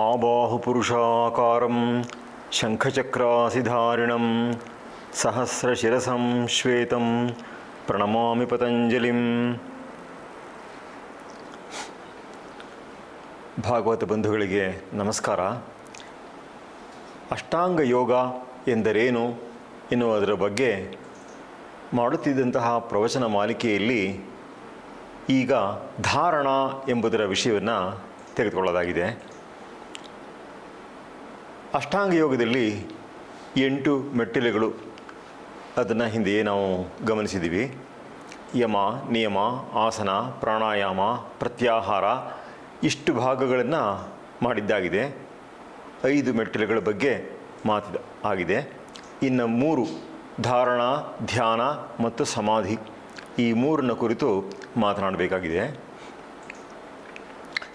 आबाहुपुरुषाकारं शङ्खचक्रासिधारिणं सहस्रशिरसं श्वेतं प्रणमामि पतञ्जलिं ಭಾಗವತ ಬಂಧುಗಳಿಗೆ ನಮಸ್ಕಾರ ಅಷ್ಟಾಂಗ ಯೋಗ ಎಂದರೇನು ಎನ್ನುವುದರ ಬಗ್ಗೆ ಮಾಡುತ್ತಿದ್ದಂತಹ ಪ್ರವಚನ ಮಾಲಿಕೆಯಲ್ಲಿ ಈಗ ಧಾರಣ ಎಂಬುದರ ವಿಷಯವನ್ನು ತೆಗೆದುಕೊಳ್ಳೋದಾಗಿದೆ ಅಷ್ಟಾಂಗ ಯೋಗದಲ್ಲಿ ಎಂಟು ಮೆಟ್ಟಿಲುಗಳು. ಅದನ್ನು ಹಿಂದೆಯೇ ನಾವು ಗಮನಿಸಿದ್ದೀವಿ ಯಮ, ನಿಯಮ, ಆಸನ, ಪ್ರಾಣಾಯಾಮ, ಪ್ರತ್ಯಾಹಾರ ಇಷ್ಟು ಭಾಗಗಳನ್ನು ಮಾಡಿದ್ದಾಗಿದೆ. ಐದು ಮೆಟ್ಟಿಲುಗಳ ಬಗ್ಗೆ ಮಾತು ಆಗಿದೆ. ಇನ್ನು ಮೂರು ಧಾರಣ, ಧ್ಯಾನ ಮತ್ತು ಸಮಾಧಿ ಈ ಮೂರನ್ನ ಕುರಿತು ಮಾತನಾಡಬೇಕಾಗಿದೆ.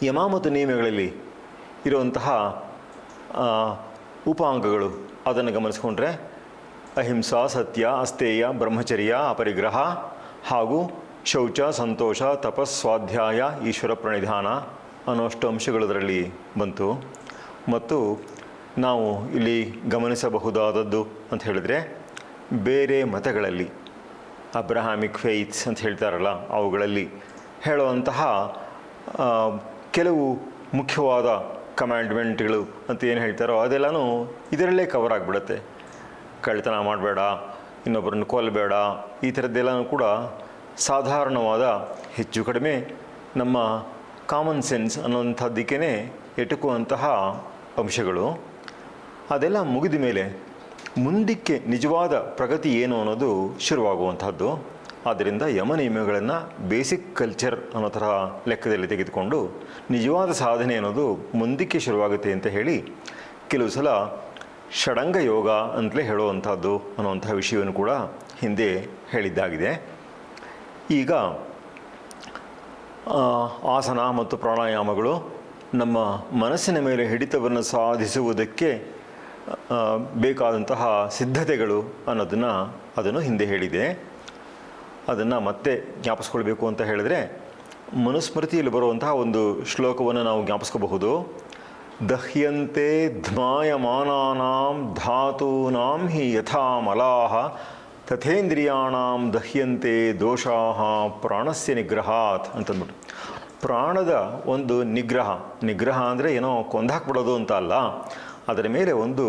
ಯಮ ಮತ್ತು ನಿಯಮಗಳಲ್ಲಿ ಇರುವಂತಹ ಉಪಾಂಗಗಳು. ಅದನ್ನು ಗಮನಿಸ್ಕೊಂಡ್ರೆ ಅಹಿಂಸಾ, ಸತ್ಯ ಅಸ್ತೇಯ ಬ್ರಹ್ಮಚರ್ಯ, ಅಪರಿಗ್ರಹ ಹಾಗೂ ಶೌಚ, ಸಂತೋಷ ತಪಸ್ವಾಧ್ಯಾಯ ಈಶ್ವರ ಪ್ರಣಿಧಾನ ಅನ್ನೋಷ್ಟು ಅಂಶಗಳು ಅದರಲ್ಲಿ ಬಂತು. ಮತ್ತು ನಾವು ಇಲ್ಲಿ ಗಮನಿಸಬಹುದಾದದ್ದು ಅಂತ ಹೇಳಿದ್ರೆ ಬೇರೆ ಮತಗಳಲ್ಲಿ, ಅಬ್ರಹಾಮಿಕ್ ಫೇತ್ಸ್ ಅಂತ ಹೇಳ್ತಾರಲ್ಲ, ಅವುಗಳಲ್ಲಿ ಹೇಳುವಂತಹ ಕೆಲವು ಮುಖ್ಯವಾದ ಕಮ್ಯಾಂಡ್ಮೆಂಟ್ಗಳು ಅಂತ ಏನು ಹೇಳ್ತಾರೋ ಅದೆಲ್ಲನೂ ಇದರಲ್ಲೇ ಕವರ್ ಆಗಿಬಿಡುತ್ತೆ. ಕಳ್ತನ ಮಾಡಬೇಡ ಇನ್ನೊಬ್ಬರನ್ನು ಕೊಲ್ಲಬೇಡ ಈ ಥರದ್ದೆಲ್ಲನೂ ಕೂಡ ಸಾಧಾರಣವಾದ, ಹೆಚ್ಚು ಕಡಿಮೆ ನಮ್ಮ ಕಾಮನ್ ಸೆನ್ಸ್ ಅನ್ನೋಂಥದ್ದಕ್ಕೇ ಎಟುಕುವಂತಹ ಅಂಶಗಳು. ಅದೆಲ್ಲ ಮುಗಿದ ಮೇಲೆ ಮುಂದಕ್ಕೆ ನಿಜವಾದ ಪ್ರಗತಿ ಏನು ಅನ್ನೋದು ಶುರುವಾಗುವಂಥದ್ದು. ಆದ್ದರಿಂದ ಯಮ ನಿಯಮಗಳನ್ನು ಬೇಸಿಕ್ ಕಲ್ಚರ್ ಅನ್ನೋ ಥರ ಲೆಕ್ಕದಲ್ಲಿ ತೆಗೆದುಕೊಂಡು ನಿಜವಾದ ಸಾಧನೆ ಅನ್ನೋದು ಮುಂದಕ್ಕೆ ಶುರುವಾಗುತ್ತೆ ಅಂತ ಹೇಳಿ ಕೆಲವು ಸಲ ಷಡಂಗ ಯೋಗ ಅಂತಲೇ ಹೇಳುವಂಥದ್ದು ಅನ್ನುವಂಥ ವಿಷಯವನ್ನು ಕೂಡ ಹಿಂದೆ ಹೇಳಿದ್ದಾಗಿದೆ. ಈಗ ಆಸನ ಮತ್ತು ಪ್ರಾಣಾಯಾಮಗಳು ನಮ್ಮ ಮನಸ್ಸಿನ ಮೇಲೆ ಹಿಡಿತವನ್ನು ಸಾಧಿಸುವುದಕ್ಕೆ ಬೇಕಾದಂತಹ ಸಿದ್ಧತೆಗಳು ಅನ್ನೋದನ್ನು ಅದನ್ನು ಹಿಂದೆ ಹೇಳಿದೆ. ಅದನ್ನು ಮತ್ತೆ ಜ್ಞಾಪಿಸ್ಕೊಳ್ಬೇಕು ಅಂತ ಹೇಳಿದ್ರೆ, ಮನುಸ್ಮೃತಿಯಲ್ಲಿ ಬರುವಂತಹ ಒಂದು ಶ್ಲೋಕವನ್ನು ನಾವು ಜ್ಞಾಪಿಸ್ಕೋಬಹುದು. ದಹ್ಯಂತೆ ಧ್ಮಾಯಮಾನಾಂ ಧಾತೂನಾಂ ಹಿ ಯಥಾ ಮಲಾಹ ತಥೇಂದ್ರಿಯಾಣಾಂ ದಹ್ಯಂತೆ ದೋಷಾ ಪ್ರಾಣಸ್ಯ ನಿಗ್ರಹಾತ್ ಅಂತಂದ್ಬಿಟ್ಟು. ಪ್ರಾಣದ ಒಂದು ನಿಗ್ರಹ ನಿಗ್ರಹ ಅಂದರೆ ಏನೋ ಕೊಂದಾಕ್ಬಿಡೋದು ಅಂತ ಅಲ್ಲ, ಅದರ ಮೇಲೆ ಒಂದು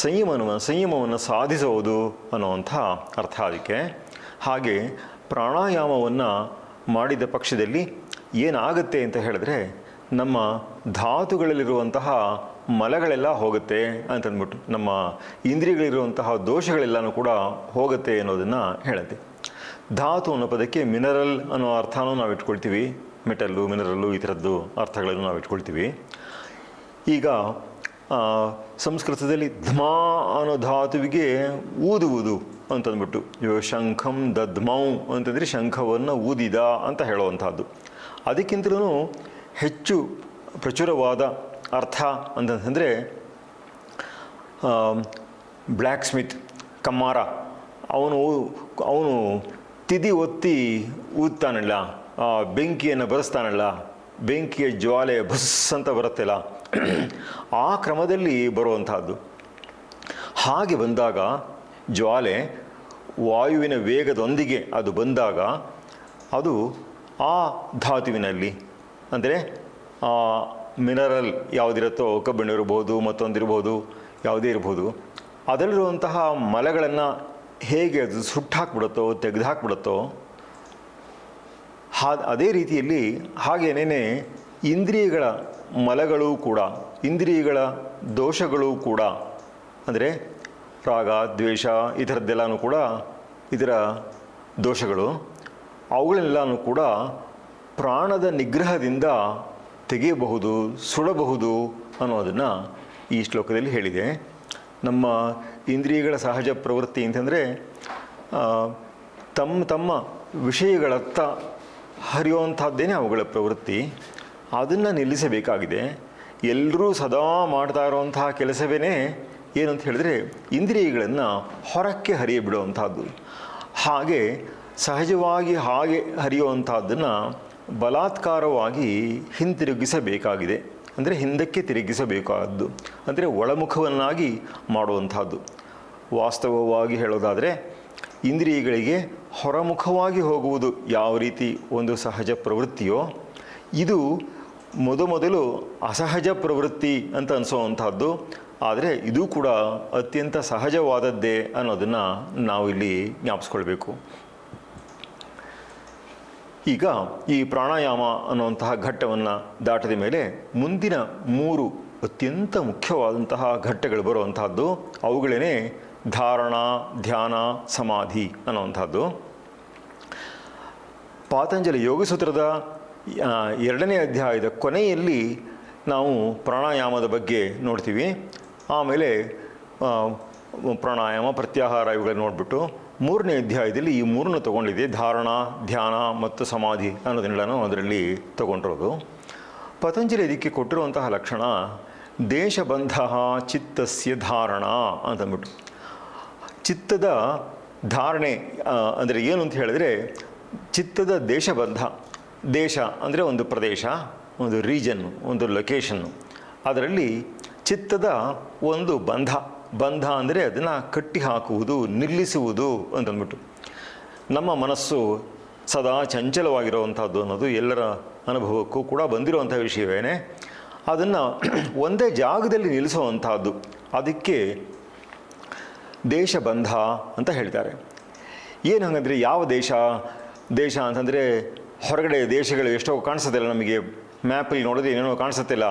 ಸಂಯಮನ ಸಂಯಮವನ್ನು ಸಾಧಿಸುವುದು ಅನ್ನುವಂಥ ಅರ್ಥ ಅದಕ್ಕೆ. ಹಾಗೆ ಪ್ರಾಣಾಯಾಮವನ್ನು ಮಾಡಿದ ಪಕ್ಷದಲ್ಲಿ ಏನಾಗುತ್ತೆ ಅಂತ ಹೇಳಿದ್ರೆ ನಮ್ಮ ಧಾತುಗಳಲ್ಲಿರುವಂತಹ ಮಲಗಳೆಲ್ಲ ಹೋಗುತ್ತೆ ಅಂತಂದ್ಬಿಟ್ಟು, ನಮ್ಮ ಇಂದ್ರಿಯಗಳಿರುವಂತಹ ದೋಷಗಳೆಲ್ಲನೂ ಕೂಡ ಹೋಗುತ್ತೆ ಅನ್ನೋದನ್ನು ಹೇಳುತ್ತೆ. ಧಾತು ಅನ್ನೋ ಪದಕ್ಕೆ ಮಿನರಲ್ ಅನ್ನೋ ಅರ್ಥನೂ ನಾವು ಇಟ್ಕೊಳ್ತೀವಿ. ಮೆಟಲ್ಲು ಮಿನರಲ್ಲು ಈ ಥರದ್ದು ಅರ್ಥಗಳನ್ನು ನಾವು ಇಟ್ಕೊಳ್ತೀವಿ. ಈಗ ಸಂಸ್ಕೃತದಲ್ಲಿ ಧ್ಮಾ ಅನ್ನೋ ಧಾತುವಿಗೆ ಊದುವುದು. ಅಂತಂದ್ಬಿಟ್ಟು ಇವಾಗ ಶಂಖಂ ದದ್ಮೌ ಅಂತಂದರೆ ಶಂಖವನ್ನು ಊದಿದ ಅಂತ ಹೇಳುವಂಥದ್ದು. ಅದಕ್ಕಿಂತಲೂ ಹೆಚ್ಚು ಪ್ರಚುರವಾದ ಅರ್ಥ ಅಂತಂತಂದರೆ ಬ್ಲ್ಯಾಕ್ ಸ್ಮಿತ್ ಕಮ್ಮಾರ, ಅವನು ಅವನು ತಿದಿ ಒತ್ತಿ ಊದ್ತಾನಲ್ಲ ಬೆಂಕಿಯನ್ನು ಬರೆಸ್ತಾನಲ್ಲ, ಬೆಂಕಿಯ ಜ್ವಾಲೆ ಬಸ್ ಅಂತ ಬರುತ್ತಲ್ಲ, ಆ ಕ್ರಮದಲ್ಲಿ ಬರುವಂತಹದ್ದು ಹಾಗೆ ಬಂದಾಗ ಜ್ವಾಲೆ ವಾಯುವಿನ ವೇಗದೊಂದಿಗೆ ಅದು ಬಂದಾಗ ಅದು ಆ ಧಾತುವಿನಲ್ಲಿ, ಅಂದರೆ ಆ ಮಿನರಲ್ ಯಾವುದಿರುತ್ತೋ, ಕಬ್ಬಿಣ ಇರ್ಬೋದು ಮತ್ತೊಂದಿರ್ಬೋದು ಯಾವುದೇ ಇರ್ಬೋದು, ಅದರಲ್ಲಿರುವಂತಹ ಮಲಗಳನ್ನು ಹೇಗೆ ಅದು ಸುಟ್ಟಾಕ್ಬಿಡುತ್ತೋ ತೆಗೆದುಹಾಕ್ಬಿಡುತ್ತೋ ಹಾ, ಅದೇ ರೀತಿಯಲ್ಲಿ ಹಾಗೇನೇ ಇಂದ್ರಿಯಗಳ ಮಲಗಳು ಕೂಡ, ಇಂದ್ರಿಯಗಳ ದೋಷಗಳು ಕೂಡ, ಅಂದರೆ ರಾಗ ದ್ವೇಷ ಈ ಥರದ್ದೆಲ್ಲನೂ ಕೂಡ ಇದರ ದೋಷಗಳು. ಅವುಗಳೆಲ್ಲನೂ ಕೂಡ ಪ್ರಾಣದ ನಿಗ್ರಹದಿಂದ ತೆಗೆಯಬಹುದು, ಸುಡಬಹುದು ಅನ್ನೋದನ್ನು ಈ ಶ್ಲೋಕದಲ್ಲಿ ಹೇಳಿದೆ. ನಮ್ಮ ಇಂದ್ರಿಯಗಳ ಸಹಜ ಪ್ರವೃತ್ತಿ ಅಂತಂದರೆ ತಮ್ಮ ತಮ್ಮ ವಿಷಯಗಳತ್ತ ಹರಿಯುವಂಥದ್ದೇನೆ ಅವುಗಳ ಪ್ರವೃತ್ತಿ. ಅದನ್ನು ನಿಲ್ಲಿಸಬೇಕಾಗಿದೆ. ಎಲ್ಲರೂ ಸದಾ ಮಾಡ್ತಾ ಇರುವಂತಹ ಕೆಲಸವೇ ಏನಂತ ಹೇಳಿದ್ರೆ ಇಂದ್ರಿಯಗಳನ್ನು ಹೊರಕ್ಕೆ ಹರಿಯ ಬಿಡುವಂಥದ್ದು ಹಾಗೆ ಸಹಜವಾಗಿ ಹಾಗೆ ಹರಿಯುವಂಥದ್ದನ್ನು ಬಲಾತ್ಕಾರವಾಗಿ ಹಿಂತಿರುಗಿಸಬೇಕಾಗಿದೆ. ಅಂದರೆ ಹಿಂದಕ್ಕೆ ತಿರುಗಿಸಬೇಕಾದ್ದು. ಅಂದರೆ ಒಳಮುಖವನ್ನಾಗಿ ಮಾಡುವಂಥದ್ದು. ವಾಸ್ತವವಾಗಿ ಹೇಳೋದಾದರೆ ಇಂದ್ರಿಯಗಳಿಗೆ ಹೊರಮುಖವಾಗಿ ಹೋಗುವುದು ಯಾವ ರೀತಿ ಒಂದು ಸಹಜ ಪ್ರವೃತ್ತಿಯೋ, ಇದು ಮೊದಮೊದಲು ಅಸಹಜ ಪ್ರವೃತ್ತಿ ಅಂತ ಅನಿಸೋವಂಥದ್ದು ಆದರೆ ಇದು ಕೂಡ ಅತ್ಯಂತ ಸಹಜವಾದದ್ದೇ ಅನ್ನೋದನ್ನು ನಾವು ಇಲ್ಲಿ ಜ್ಞಾಪಿಸ್ಕೊಳ್ಬೇಕು. ಈಗ ಈ ಪ್ರಾಣಾಯಾಮ ಅನ್ನುವಂತಹ ಘಟ್ಟವನ್ನು ದಾಟಿದ ಮೇಲೆ ಮುಂದಿನ ಮೂರು ಅತ್ಯಂತ ಮುಖ್ಯವಾದಂತಹ ಘಟ್ಟಗಳು ಬರುವಂತಹದ್ದು ಅವುಗಳೇ ಧಾರಣ, ಧ್ಯಾನ, ಸಮಾಧಿ ಅನ್ನುವಂಥದ್ದು ಪಾತಂಜಲಿ ಯೋಗಸೂತ್ರದ ಎರಡನೇ ಅಧ್ಯಾಯದ ಕೊನೆಯಲ್ಲಿ ನಾವು ಪ್ರಾಣಾಯಾಮದ ಬಗ್ಗೆ ನೋಡ್ತೀವಿ. ಆಮೇಲೆ ಪ್ರಾಣಾಯಾಮ, ಪ್ರತ್ಯಾಹಾರ ಇವುಗಳನ್ನ ನೋಡಿಬಿಟ್ಟು ಮೂರನೇ ಅಧ್ಯಾಯದಲ್ಲಿ ಈ ಮೂರನ್ನು ತಗೊಂಡಿದೆ ಧಾರಣ, ಧ್ಯಾನ ಮತ್ತು ಸಮಾಧಿ ಅನ್ನೋದನ್ನೆಲ್ಲನೂ ಅದರಲ್ಲಿ ತಗೊಂಡಿರೋದು. ಪತಂಜಲಿ ಇದಕ್ಕೆ ಕೊಟ್ಟಿರುವಂತಹ ಲಕ್ಷಣ, ದೇಶಬಂಧ ಚಿತ್ತಸ್ಯ ಧಾರಣ ಅಂತಂದ್ಬಿಟ್ಟು ಚಿತ್ತದ ಧಾರಣೆ ಅಂದರೆ ಏನು ಅಂತ ಹೇಳಿದ್ರೆ, ಚಿತ್ತದ ದೇಶಬಂಧ, ದೇಶ ಅಂದರೆ ಒಂದು ಪ್ರದೇಶ, ಒಂದು ರೀಜನ್, ಒಂದು ಲೊಕೇಶನ್ನು ಅದರಲ್ಲಿ ಚಿತ್ತದ ಒಂದು ಬಂಧ ಬಂಧ ಅಂದರೆ ಅದನ್ನು ಕಟ್ಟಿ ಹಾಕುವುದು ನಿಲ್ಲಿಸುವುದು ಅಂತಂದ್ಬಿಟ್ಟು. ನಮ್ಮ ಮನಸ್ಸು ಸದಾ ಚಂಚಲವಾಗಿರುವಂಥದ್ದು ಅನ್ನೋದು ಎಲ್ಲರ ಅನುಭವಕ್ಕೂ ಕೂಡ ಬಂದಿರುವಂಥ ವಿಷಯವೇನೆ. ಅದನ್ನು ಒಂದೇ ಜಾಗದಲ್ಲಿ ನಿಲ್ಲಿಸುವಂಥದ್ದು, ಅದಕ್ಕೆ ದೇಶಬಂಧ ಅಂತ ಹೇಳ್ತಾರೆ. ಏನು ಹಂಗಂದರೆ ಯಾವ ದೇಶ? ದೇಶ ಅಂತಂದರೆ ಹೊರಗಡೆ ದೇಶಗಳು ಎಷ್ಟೋ ಕಾಣಿಸುತ್ತಿಲ್ಲ ನಮಗೆ. ಮ್ಯಾಪಲ್ಲಿ ನೋಡಿದ್ರೆ ಏನೇನೋ ಕಾಣಿಸುತ್ತಿಲ್ಲ.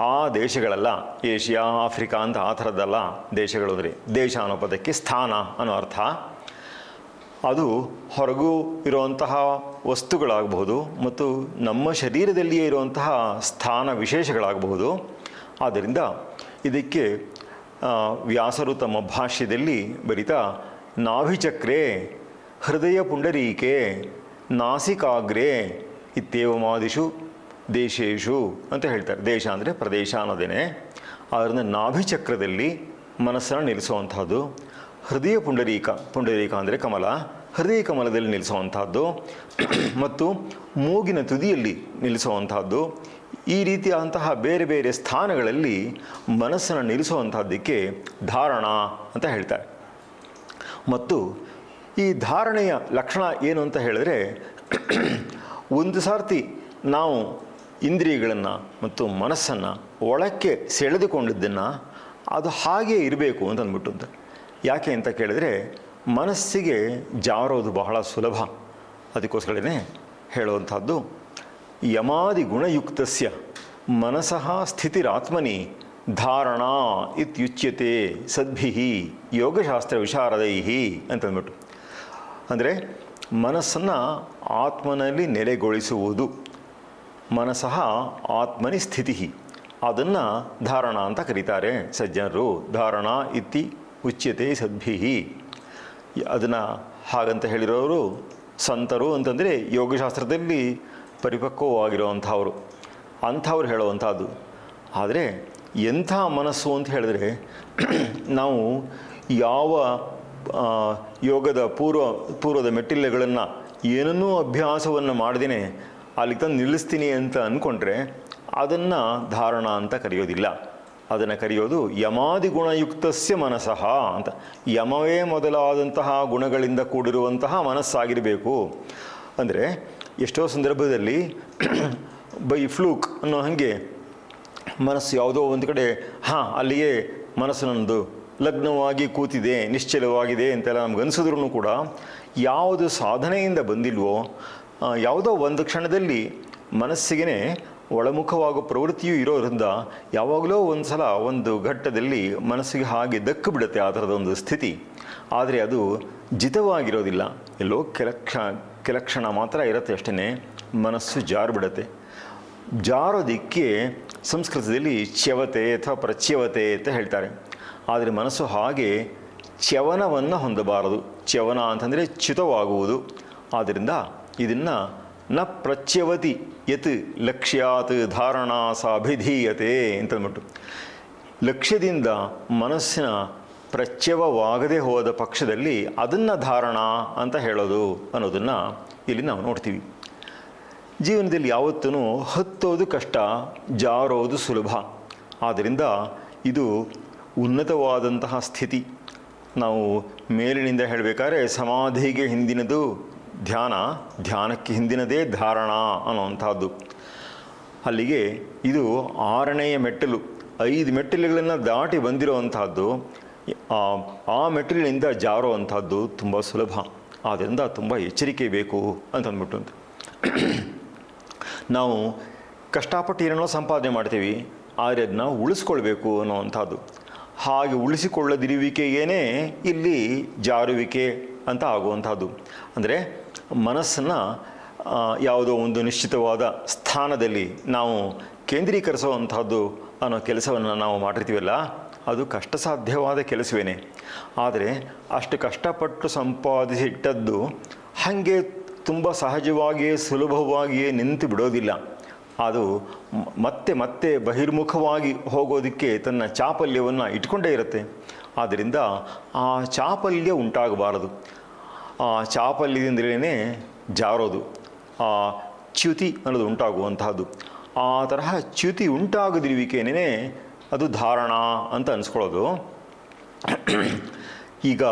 ಆ ದೇಶಗಳೆಲ್ಲ, ಏಷ್ಯಾ, ಆಫ್ರಿಕಾ ಅಂತ ಆ ಥರದ್ದೆಲ್ಲ ದೇಶಗಳು ಅಂದರೆ ದೇಶ ಅನ್ನೋ ಪದಕ್ಕೆ ಸ್ಥಾನ ಅನ್ನೋ ಅರ್ಥ. ಅದು ಹೊರಗೂ ಇರುವಂತಹ ವಸ್ತುಗಳಾಗಬಹುದು ಮತ್ತು ನಮ್ಮ ಶರೀರದಲ್ಲಿಯೇ ಇರುವಂತಹ ಸ್ಥಾನ ವಿಶೇಷಗಳಾಗಬಹುದು. ಆದ್ದರಿಂದ ಇದಕ್ಕೆ ವ್ಯಾಸರು ತಮ್ಮ ಭಾಷ್ಯದಲ್ಲಿ ಬರಿತಾ, ನಾಭಿಚಕ್ರೆ ಹೃದಯ ಪುಂಡರೀಕೆ ನಾಸಿಕಾಗ್ರೆ ಇತ್ಯೇವಮಾದಿಷು ದೇಶೇಶು ಅಂತ ಹೇಳ್ತಾರೆ. ದೇಶ ಅಂದರೆ ಪ್ರದೇಶ ಅನ್ನೋದೇನೆ. ಅದರಿಂದ ನಾಭಿಚಕ್ರದಲ್ಲಿ ಮನಸ್ಸನ್ನು ನಿಲ್ಲಿಸುವಂಥದ್ದು ಹೃದಯ ಪುಂಡರೀಕ ಪುಂಡರೀಕ ಅಂದರೆ ಕಮಲ, ಹೃದಯ ಕಮಲದಲ್ಲಿ ನಿಲ್ಲಿಸುವಂಥದ್ದು ಮತ್ತು ಮೂಗಿನ ತುದಿಯಲ್ಲಿ ನಿಲ್ಲಿಸುವಂಥದ್ದು ಈ ರೀತಿಯಾದಂತಹ ಬೇರೆ ಬೇರೆ ಸ್ಥಾನಗಳಲ್ಲಿ ಮನಸ್ಸನ್ನು ನಿಲ್ಲಿಸುವಂಥದ್ದಕ್ಕೆ ಧಾರಣ ಅಂತ ಹೇಳ್ತಾರೆ. ಮತ್ತು ಈ ಧಾರಣೆಯ ಲಕ್ಷಣ ಏನು ಅಂತ ಹೇಳಿದ್ರೆ, ಒಂದು ಸಾರ್ತಿ ನಾವು ಇಂದ್ರಿಯಗಳನ್ನು ಮತ್ತು ಮನಸ್ಸನ್ನು ಒಳಕ್ಕೆ ಸೆಳೆದುಕೊಂಡಿದ್ದನ್ನು ಅದು ಹಾಗೇ ಇರಬೇಕು ಅಂತ ಅಂದ್ಬಿಟ್ಟು ಅಂತ. ಯಾಕೆ ಅಂತ ಕೇಳಿದ್ರೆ ಮನಸ್ಸಿಗೆ ಜಾರೋದು ಬಹಳ ಸುಲಭ. ಅದಕ್ಕೋಸ್ಕರನೇ ಹೇಳುವಂಥದ್ದು, ಯಮಾದಿ ಗುಣಯುಕ್ತಸ್ಯ ಮನಸಃ ಸ್ಥಿತಿರಾತ್ಮನಿ ಧಾರಣಾ ಇತ್ಯುಚ್ಯತೆ ಸದ್ಭಿಹಿ ಯೋಗಶಾಸ್ತ್ರ ವಿಶಾರದೈ ಅಂತಂದ್ಬಿಟ್ಟು ಅಂದರೆ ಮನಸ್ಸನ್ನು ಆತ್ಮನಲ್ಲಿ ನೆಲೆಗೊಳಿಸುವುದು. ಮನಸಃ ಆತ್ಮನಿ ಸ್ಥಿತಿ ಅದನ್ನು ಧಾರಣ ಅಂತ ಕರೀತಾರೆ ಸಜ್ಜನರು. ಧಾರಣ ಇತಿ ಉಚ್ಯತೆ ಸದ್ಭಿ ಅದನ್ನು ಹಾಗಂತ ಹೇಳಿರೋರು ಸಂತರು ಅಂತಂದರೆ ಯೋಗಶಾಸ್ತ್ರದಲ್ಲಿ ಪರಿಪಕ್ವವಾಗಿರುವಂಥವರು. ಅಂಥವ್ರು ಹೇಳುವಂಥದ್ದು. ಆದರೆ ಎಂಥ ಮನಸ್ಸು ಅಂತ ಹೇಳಿದ್ರೆ ನಾವು ಯಾವ ಯೋಗದ ಪೂರ್ವ, ಪೂರ್ವದ ಮೆಟ್ಟಿಲುಗಳನ್ನು ಏನನ್ನೂ ಅಭ್ಯಾಸವನ್ನು ಮಾಡ್ದೇ ಅಲ್ಲಿ ತಂದು ನಿಲ್ಲಿಸ್ತೀನಿ ಅಂತ ಅಂದ್ಕೊಂಡ್ರೆ ಅದನ್ನು ಧಾರಣ ಅಂತ ಕರೆಯೋದಿಲ್ಲ. ಅದನ್ನು ಕರೆಯೋದು ಯಮಾದಿ ಗುಣಯುಕ್ತಸ್ಯ ಮನಸ್ಸಃ ಅಂತ. ಯಮವೇ ಮೊದಲಾದಂತಹ ಗುಣಗಳಿಂದ ಕೂಡಿರುವಂತಹ ಮನಸ್ಸಾಗಿರಬೇಕು. ಅಂದರೆ ಎಷ್ಟೋ ಸಂದರ್ಭದಲ್ಲಿ ಬೈ ಫ್ಲೂಕ್ ಅನ್ನೋ ಹಾಗೆ ಮನಸ್ಸು ಯಾವುದೋ ಒಂದು ಕಡೆ, ಹಾಂ ಅಲ್ಲಿಗೆ ಮನಸ್ಸು ಲಗ್ನವಾಗಿ ಕೂತಿದೆ, ನಿಶ್ಚಲವಾಗಿದೆ ಅಂತೆಲ್ಲ ನಮ್ಗೆ ಅನಿಸಿದ್ರು ಕೂಡ, ಯಾವುದು ಸಾಧನೆಯಿಂದ ಬಂದಿಲ್ವೋ ಯಾವುದೋ ಒಂದು ಕ್ಷಣದಲ್ಲಿ ಮನಸ್ಸಿಗೆ ಒಳಮುಖವಾಗುವ ಪ್ರವೃತ್ತಿಯೂ ಇರೋದ್ರಿಂದ ಯಾವಾಗಲೋ ಒಂದು ಸಲ ಒಂದು ಘಟ್ಟದಲ್ಲಿ ಮನಸ್ಸಿಗೆ ಹಾಗೆ ದಕ್ಕು ಬಿಡುತ್ತೆ ಆ ಥರದ ಒಂದು ಸ್ಥಿತಿ. ಆದರೆ ಅದು ಜಿತವಾಗಿರೋದಿಲ್ಲ. ಎಲ್ಲೋ ಕೆಲ ಕ್ಷ ಮಾತ್ರ ಇರುತ್ತೆ ಅಷ್ಟೇ ಮನಸ್ಸು ಜಾರು ಬಿಡುತ್ತೆ. ಜಾರೋದಿಕ್ಕೆ ಸಂಸ್ಕೃತದಲ್ಲಿ ಚ್ಯವತೆ ಅಥವಾ ಪ್ರಚ್ಯವತೆ ಅಂತ ಹೇಳ್ತಾರೆ. ಆದರೆ ಮನಸ್ಸು ಹಾಗೆ ಚ್ಯವನವನ್ನು ಹೊಂದಬಾರದು. ಚ್ಯವನ ಅಂತಂದರೆ ಚ್ಯುತವಾಗುವುದು. ಆದ್ದರಿಂದ ಇದನ್ನು ನ ಪ್ರಚ್ಯವತಿ ಯತ್ ಲಕ್ಷ್ಯಾತ್ ಧಾರಣಾ ಸಾಭಿಧೀಯತೆ ಅಂತಂದ್ಬಿಟ್ಟು. ಲಕ್ಷ್ಯದಿಂದ ಮನಸ್ಸಿನ ಪ್ರಚ್ಯವವಾಗದೆ ಹೋದ ಪಕ್ಷದಲ್ಲಿ ಅದನ್ನು ಧಾರಣ ಅಂತ ಹೇಳೋದು ಅನ್ನೋದನ್ನು ಇಲ್ಲಿ ನಾವು ನೋಡ್ತೀವಿ. ಜೀವನದಲ್ಲಿ ಯಾವತ್ತೂ ಹತ್ತೋದು ಕಷ್ಟ, ಜಾರೋದು ಸುಲಭ. ಆದ್ದರಿಂದ ಇದು ಉನ್ನತವಾದಂತಹ ಸ್ಥಿತಿ. ನಾವು ಮೇಲಿನಿಂದ ಹೇಳಬೇಕಾದ್ರೆ ಸಮಾಧಿಗೆ ಹಿಂದಿನದು ಧ್ಯಾನ, ಧ್ಯಾನಕ್ಕೆ ಹಿಂದಿನದೇ ಧಾರಣ ಅನ್ನುವಂಥದ್ದು. ಅಲ್ಲಿಗೆ ಇದು ಆರನೆಯ ಮೆಟ್ಟಲು, ಐದು ಮೆಟ್ಟಿಲುಗಳನ್ನು ದಾಟಿ ಬಂದಿರುವಂಥದ್ದು, ಆ- ಮೆಟ್ಟಿಲಿನಿಂದ ಜಾರುವಂಥದ್ದು ತುಂಬ ಸುಲಭ. ಆದ್ದರಿಂದ ತುಂಬ ಎಚ್ಚರಿಕೆ ಬೇಕು ಅಂತ ಅಂದ್ಬಿಟ್ಟು ನಾವು ಕಷ್ಟಪಟ್ಟು ಏನೋ ಸಂಪಾದನೆ ಮಾಡ್ತೀವಿ, ಆದರೆ ಅದನ್ನ ಉಳಿಸ್ಕೊಳ್ಬೇಕು ಅನ್ನೋವಂಥದ್ದು. ಹಾಗೆ ಉಳಿಸಿಕೊಳ್ಳದಿರುವಿಕೆಗೇನೆ ಇಲ್ಲಿ ಜಾರುವಿಕೆ ಅಂತ ಆಗುವಂಥದ್ದು. ಅಂದರೆ ಮನಸ್ಸನ್ನು ಯಾವುದೋ ಒಂದು ನಿಶ್ಚಿತವಾದ ಸ್ಥಾನದಲ್ಲಿ ನಾವು ಕೇಂದ್ರೀಕರಿಸುವಂಥದ್ದು ಅನ್ನೋ ಕೆಲಸವನ್ನು ನಾವು ಮಾಡಿರ್ತೀವಲ್ಲ, ಅದು ಕಷ್ಟ ಸಾಧ್ಯವಾದ ಕೆಲಸವೇನೆ. ಆದರೆ ಅಷ್ಟು ಕಷ್ಟಪಟ್ಟು ಸಂಪಾದಿಸಿಟ್ಟದ್ದು ಹಾಗೆ ತುಂಬ ಸಹಜವಾಗಿಯೇ, ಸುಲಭವಾಗಿಯೇ ನಿಂತು ಬಿಡೋದಿಲ್ಲ. ಅದು ಮತ್ತೆ ಮತ್ತೆ ಬಹಿರ್ಮುಖವಾಗಿ ಹೋಗೋದಕ್ಕೆ ತನ್ನ ಚಾಪಲ್ಯವನ್ನು ಇಟ್ಕೊಂಡೇ ಇರುತ್ತೆ. ಆದ್ದರಿಂದ ಆ ಚಾಪಲ್ಯ ಉಂಟಾಗಬಾರದು. ಚಾಪಲ್ಯದಿಂದಲೇ ಜಾರೋದು. ಚ್ಯುತಿ ಅನ್ನೋದು ಉಂಟಾಗುವಂತಹದ್ದು. ಆ ತರಹ ಚ್ಯುತಿ ಉಂಟಾಗದಿರುವಿಕೆನೇ ಅದು ಧಾರಣ ಅಂತ ಅನಿಸ್ಕೊಳ್ಳೋದು. ಈಗ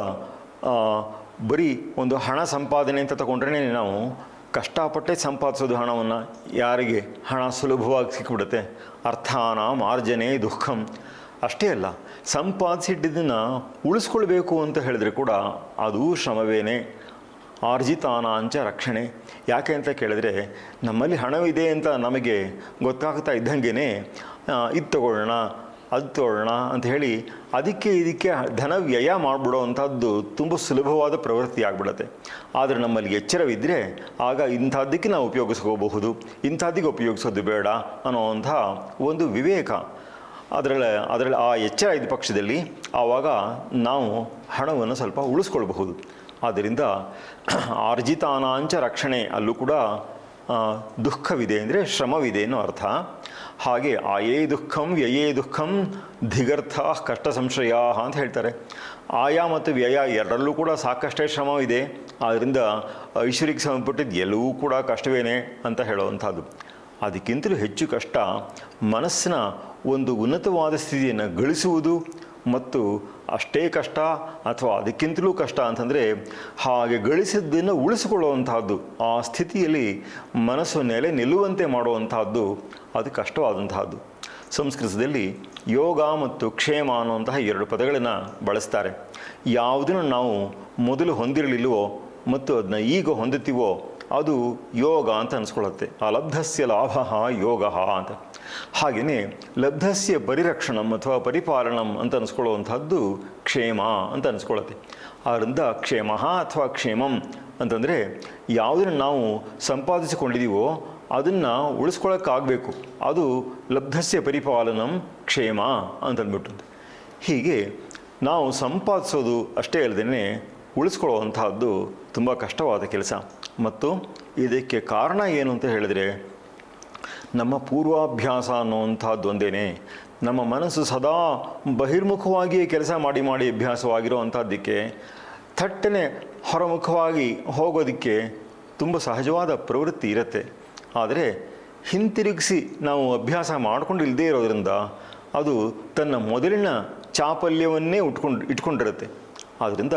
ಬರೀ ಒಂದು ಹಣ ಸಂಪಾದನೆ ಅಂತ ತಗೊಂಡ್ರೆ ನಾವು ಕಷ್ಟಪಟ್ಟೆ ಸಂಪಾದಿಸೋದು ಹಣವನ್ನು ಯಾರಿಗೆ ಹಣ ಸುಲಭವಾಗಿ ಸಿಕ್ಕಿಬಿಡುತ್ತೆ ಅರ್ಥಾನ ಮಾರ್ಜನೆ ದುಃಖಂ. ಅಷ್ಟೇ ಅಲ್ಲ ಸಂಪಾದಿಸಿಟ್ಟಿದ್ದನ್ನು ಉಳಿಸ್ಕೊಳ್ಬೇಕು ಅಂತ ಹೇಳಿದ್ರೆ ಕೂಡ ಅದು ಶ್ರಮವೇನೆ. ಆರ್ಜಿತಾನಾಂಚ ರಕ್ಷಣೆ. ಯಾಕೆ ಅಂತ ಕೇಳಿದ್ರೆ, ನಮ್ಮಲ್ಲಿ ಹಣವಿದೆ ಅಂತ ನಮಗೆ ಗೊತ್ತಾಗ್ತಾ ಇದ್ದಂಗೆ ಇದು ತಗೊಳ್ಳೋಣ, ಅದು ತಗೊಳ್ಳೋಣ ಅಂತ ಹೇಳಿ ಅದಕ್ಕೆ ಇದಕ್ಕೆ ಧನ ವ್ಯಯ ಮಾಡಿಬಿಡೋ ಅಂಥದ್ದು ತುಂಬ ಸುಲಭವಾದ ಪ್ರವೃತ್ತಿ ಆಗಿಬಿಡುತ್ತೆ. ಆದರೆ ನಮ್ಮಲ್ಲಿ ಎಚ್ಚರವಿದ್ದರೆ ಆಗ ಇಂಥದ್ದಕ್ಕೆ ನಾವು ಉಪಯೋಗಿಸ್ಕೋಬಹುದು. ಇಂಥದ್ದಕ್ಕೆ ಉಪಯೋಗಿಸೋದು ಬೇಡ ಅನ್ನೋವಂಥ ಒಂದು ವಿವೇಕ. ಅದರಲ್ಲಿ ಅದರಲ್ಲಿ ಆ ಎಚ್ಚರ ಇದ್ದ ಪಕ್ಷದಲ್ಲಿ ಆವಾಗ ನಾವು ಹಣವನ್ನು ಸ್ವಲ್ಪ ಉಳಿಸ್ಕೊಳ್ಬಹುದು. ಆದ್ದರಿಂದ ಆರ್ಜಿತಾನಾಂಚ ರಕ್ಷಣೆ ಅಲ್ಲೂ ಕೂಡ ದುಃಖವಿದೆ ಅಂದರೆ ಶ್ರಮವಿದೆ ಅನ್ನೋ ಅರ್ಥ. ಹಾಗೆ ಆಯೇ ದುಃಖಂ ವ್ಯಯೇ ದುಃಖಂ ಧಿಗರ್ಥ ಕಷ್ಟ ಸಂಶಯ ಅಂತ ಹೇಳ್ತಾರೆ. ಆಯ ಮತ್ತು ವ್ಯಯ ಎರಡರಲ್ಲೂ ಕೂಡ ಸಾಕಷ್ಟೇ ಶ್ರಮವಿದೆ. ಆದ್ದರಿಂದ ಐಶ್ವರ್ಯಕ್ಕೆ ಸಂಬಂಧಪಟ್ಟಿದ್ದು ಎಲ್ಲವೂ ಕೂಡ ಕಷ್ಟವೇನೆ ಅಂತ ಹೇಳುವಂಥದ್ದು. ಅದಕ್ಕಿಂತಲೂ ಹೆಚ್ಚು ಕಷ್ಟ ಮನಸ್ಸಿನ ಒಂದು ಉನ್ನತವಾದ ಸ್ಥಿತಿಯನ್ನು ಗಳಿಸುವುದು ಮತ್ತು ಅಷ್ಟೇ ಕಷ್ಟ ಅಥವಾ ಅದಕ್ಕಿಂತಲೂ ಕಷ್ಟ ಅಂತಂದರೆ ಹಾಗೆ ಗಳಿಸಿದ್ದನ್ನು ಉಳಿಸಿಕೊಳ್ಳುವಂತಹದ್ದು, ಆ ಸ್ಥಿತಿಯಲ್ಲಿ ಮನಸ್ಸು ನೆಲೆ ನಿಲ್ಲುವಂತೆ ಮಾಡುವಂತಹದ್ದು ಅದು ಕಷ್ಟವಾದಂತಹದ್ದು. ಸಂಸ್ಕೃತದಲ್ಲಿ ಯೋಗ ಮತ್ತು ಕ್ಷೇಮ ಅನ್ನುವಂತಹ ಎರಡು ಪದಗಳನ್ನು ಬಳಸ್ತಾರೆ. ಯಾವುದನ್ನು ನಾವು ಮೊದಲು ಹೊಂದಿರಲಿಲ್ಲವೋ ಮತ್ತು ಅದನ್ನ ಈಗ ಹೊಂದುತ್ತೀವೋ ಅದು ಯೋಗ ಅಂತ ಅನಿಸ್ಕೊಳ್ಳುತ್ತೆ. ಅಲಬ್ಧಸ್ಯ ಲಾಭ ಯೋಗ ಅಂತ. ಹಾಗೆಯೇ ಲಬ್ಧಸ್ಯ ಪರಿರಕ್ಷಣಂ ಅಥವಾ ಪರಿಪಾಲನಂ ಅಂತ ಅನಿಸ್ಕೊಳ್ಳುವಂಥದ್ದು ಕ್ಷೇಮ ಅಂತ ಅನಿಸ್ಕೊಳ್ಳುತ್ತೆ. ಆದ್ದರಿಂದ ಕ್ಷೇಮ ಅಥವಾ ಕ್ಷೇಮಂ ಅಂತಂದರೆ ಯಾವುದನ್ನು ನಾವು ಸಂಪಾದಿಸಿಕೊಂಡಿದ್ದೀವೋ ಅದನ್ನು ಉಳಿಸ್ಕೊಳ್ಳೋಕ್ಕಾಗಬೇಕು ಅದು ಲಬ್ಧಸ್ಯ ಪರಿಪಾಲನಂ ಕ್ಷೇಮ ಅಂತಂದ್ಬಿಟ್ಟು ಹೀಗೆ ನಾವು ಸಂಪಾದಿಸೋದು ಅಷ್ಟೇ ಅಲ್ಲದೇ ಉಳಿಸ್ಕೊಳ್ಳುವಂತಹದ್ದು ತುಂಬ ಕಷ್ಟವಾದ ಕೆಲಸ. ಮತ್ತು ಇದಕ್ಕೆ ಕಾರಣ ಏನು ಅಂತ ಹೇಳಿದರೆ ನಮ್ಮ ಪೂರ್ವಾಭ್ಯಾಸ ಅನ್ನುವಂಥದ್ದೊಂದೇನೆ. ನಮ್ಮ ಮನಸ್ಸು ಸದಾ ಬಹಿರ್ಮುಖವಾಗಿಯೇ ಕೆಲಸ ಮಾಡಿ ಮಾಡಿ ಅಭ್ಯಾಸವಾಗಿರೋ ಅಂಥದ್ದಕ್ಕೆ ಥಟ್ಟನೆ ಹೊರಮುಖವಾಗಿ ಹೋಗೋದಕ್ಕೆ ತುಂಬ ಸಹಜವಾದ ಪ್ರವೃತ್ತಿ ಇರುತ್ತೆ. ಆದರೆ ಹಿಂತಿರುಗಿಸಿ ನಾವು ಅಭ್ಯಾಸ ಮಾಡ್ಕೊಂಡು ಇಲ್ಲದೇ ಇರೋದ್ರಿಂದ ಅದು ತನ್ನ ಮೊದಲಿನ ಚಾಪಲ್ಯವನ್ನೇ ಉಟ್ಕೊಂಡು, ಇಟ್ಕೊಂಡಿರುತ್ತೆ. ಆದ್ದರಿಂದ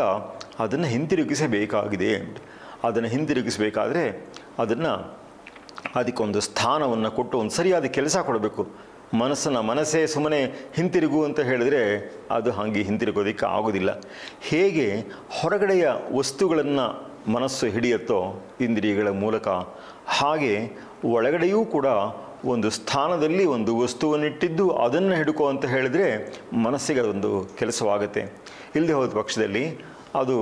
ಅದನ್ನು ಹಿಂತಿರುಗಿಸಬೇಕಾಗಿದೆ. ಅದನ್ನು ಹಿಂತಿರುಗಿಸಬೇಕಾದ್ರೆ ಅದನ್ನು ಅದಕ್ಕೊಂದು ಸ್ಥಾನವನ್ನು ಕೊಟ್ಟು ಒಂದು ಸರಿಯಾದ ಕೆಲಸ ಕೊಡಬೇಕು. ಮನಸ್ಸನ್ನು ಮನಸ್ಸೇ ಸುಮ್ಮನೆ ಹಿಂತಿರುಗು ಅಂತ ಹೇಳಿದರೆ ಅದು ಹಾಗೆ ಹಿಂತಿರುಗೋದಕ್ಕೆ ಆಗೋದಿಲ್ಲ. ಹೇಗೆ ಹೊರಗಡೆಯ ವಸ್ತುಗಳನ್ನು ಮನಸ್ಸು ಹಿಡಿಯುತ್ತೋ ಇಂದ್ರಿಯಗಳ ಮೂಲಕ, ಹಾಗೆ ಒಳಗಡೆಯೂ ಕೂಡ ಒಂದು ಸ್ಥಾನದಲ್ಲಿ ಒಂದು ವಸ್ತುವನ್ನಿಟ್ಟಿದ್ದು ಅದನ್ನು ಹಿಡುಕೋ ಅಂತ ಹೇಳಿದರೆ ಮನಸ್ಸಿಗೆ ಅದೊಂದು ಕೆಲಸವಾಗುತ್ತೆ. ಇಲ್ಲದೆ ಹೋದ ಪಕ್ಷದಲ್ಲಿ ಅದು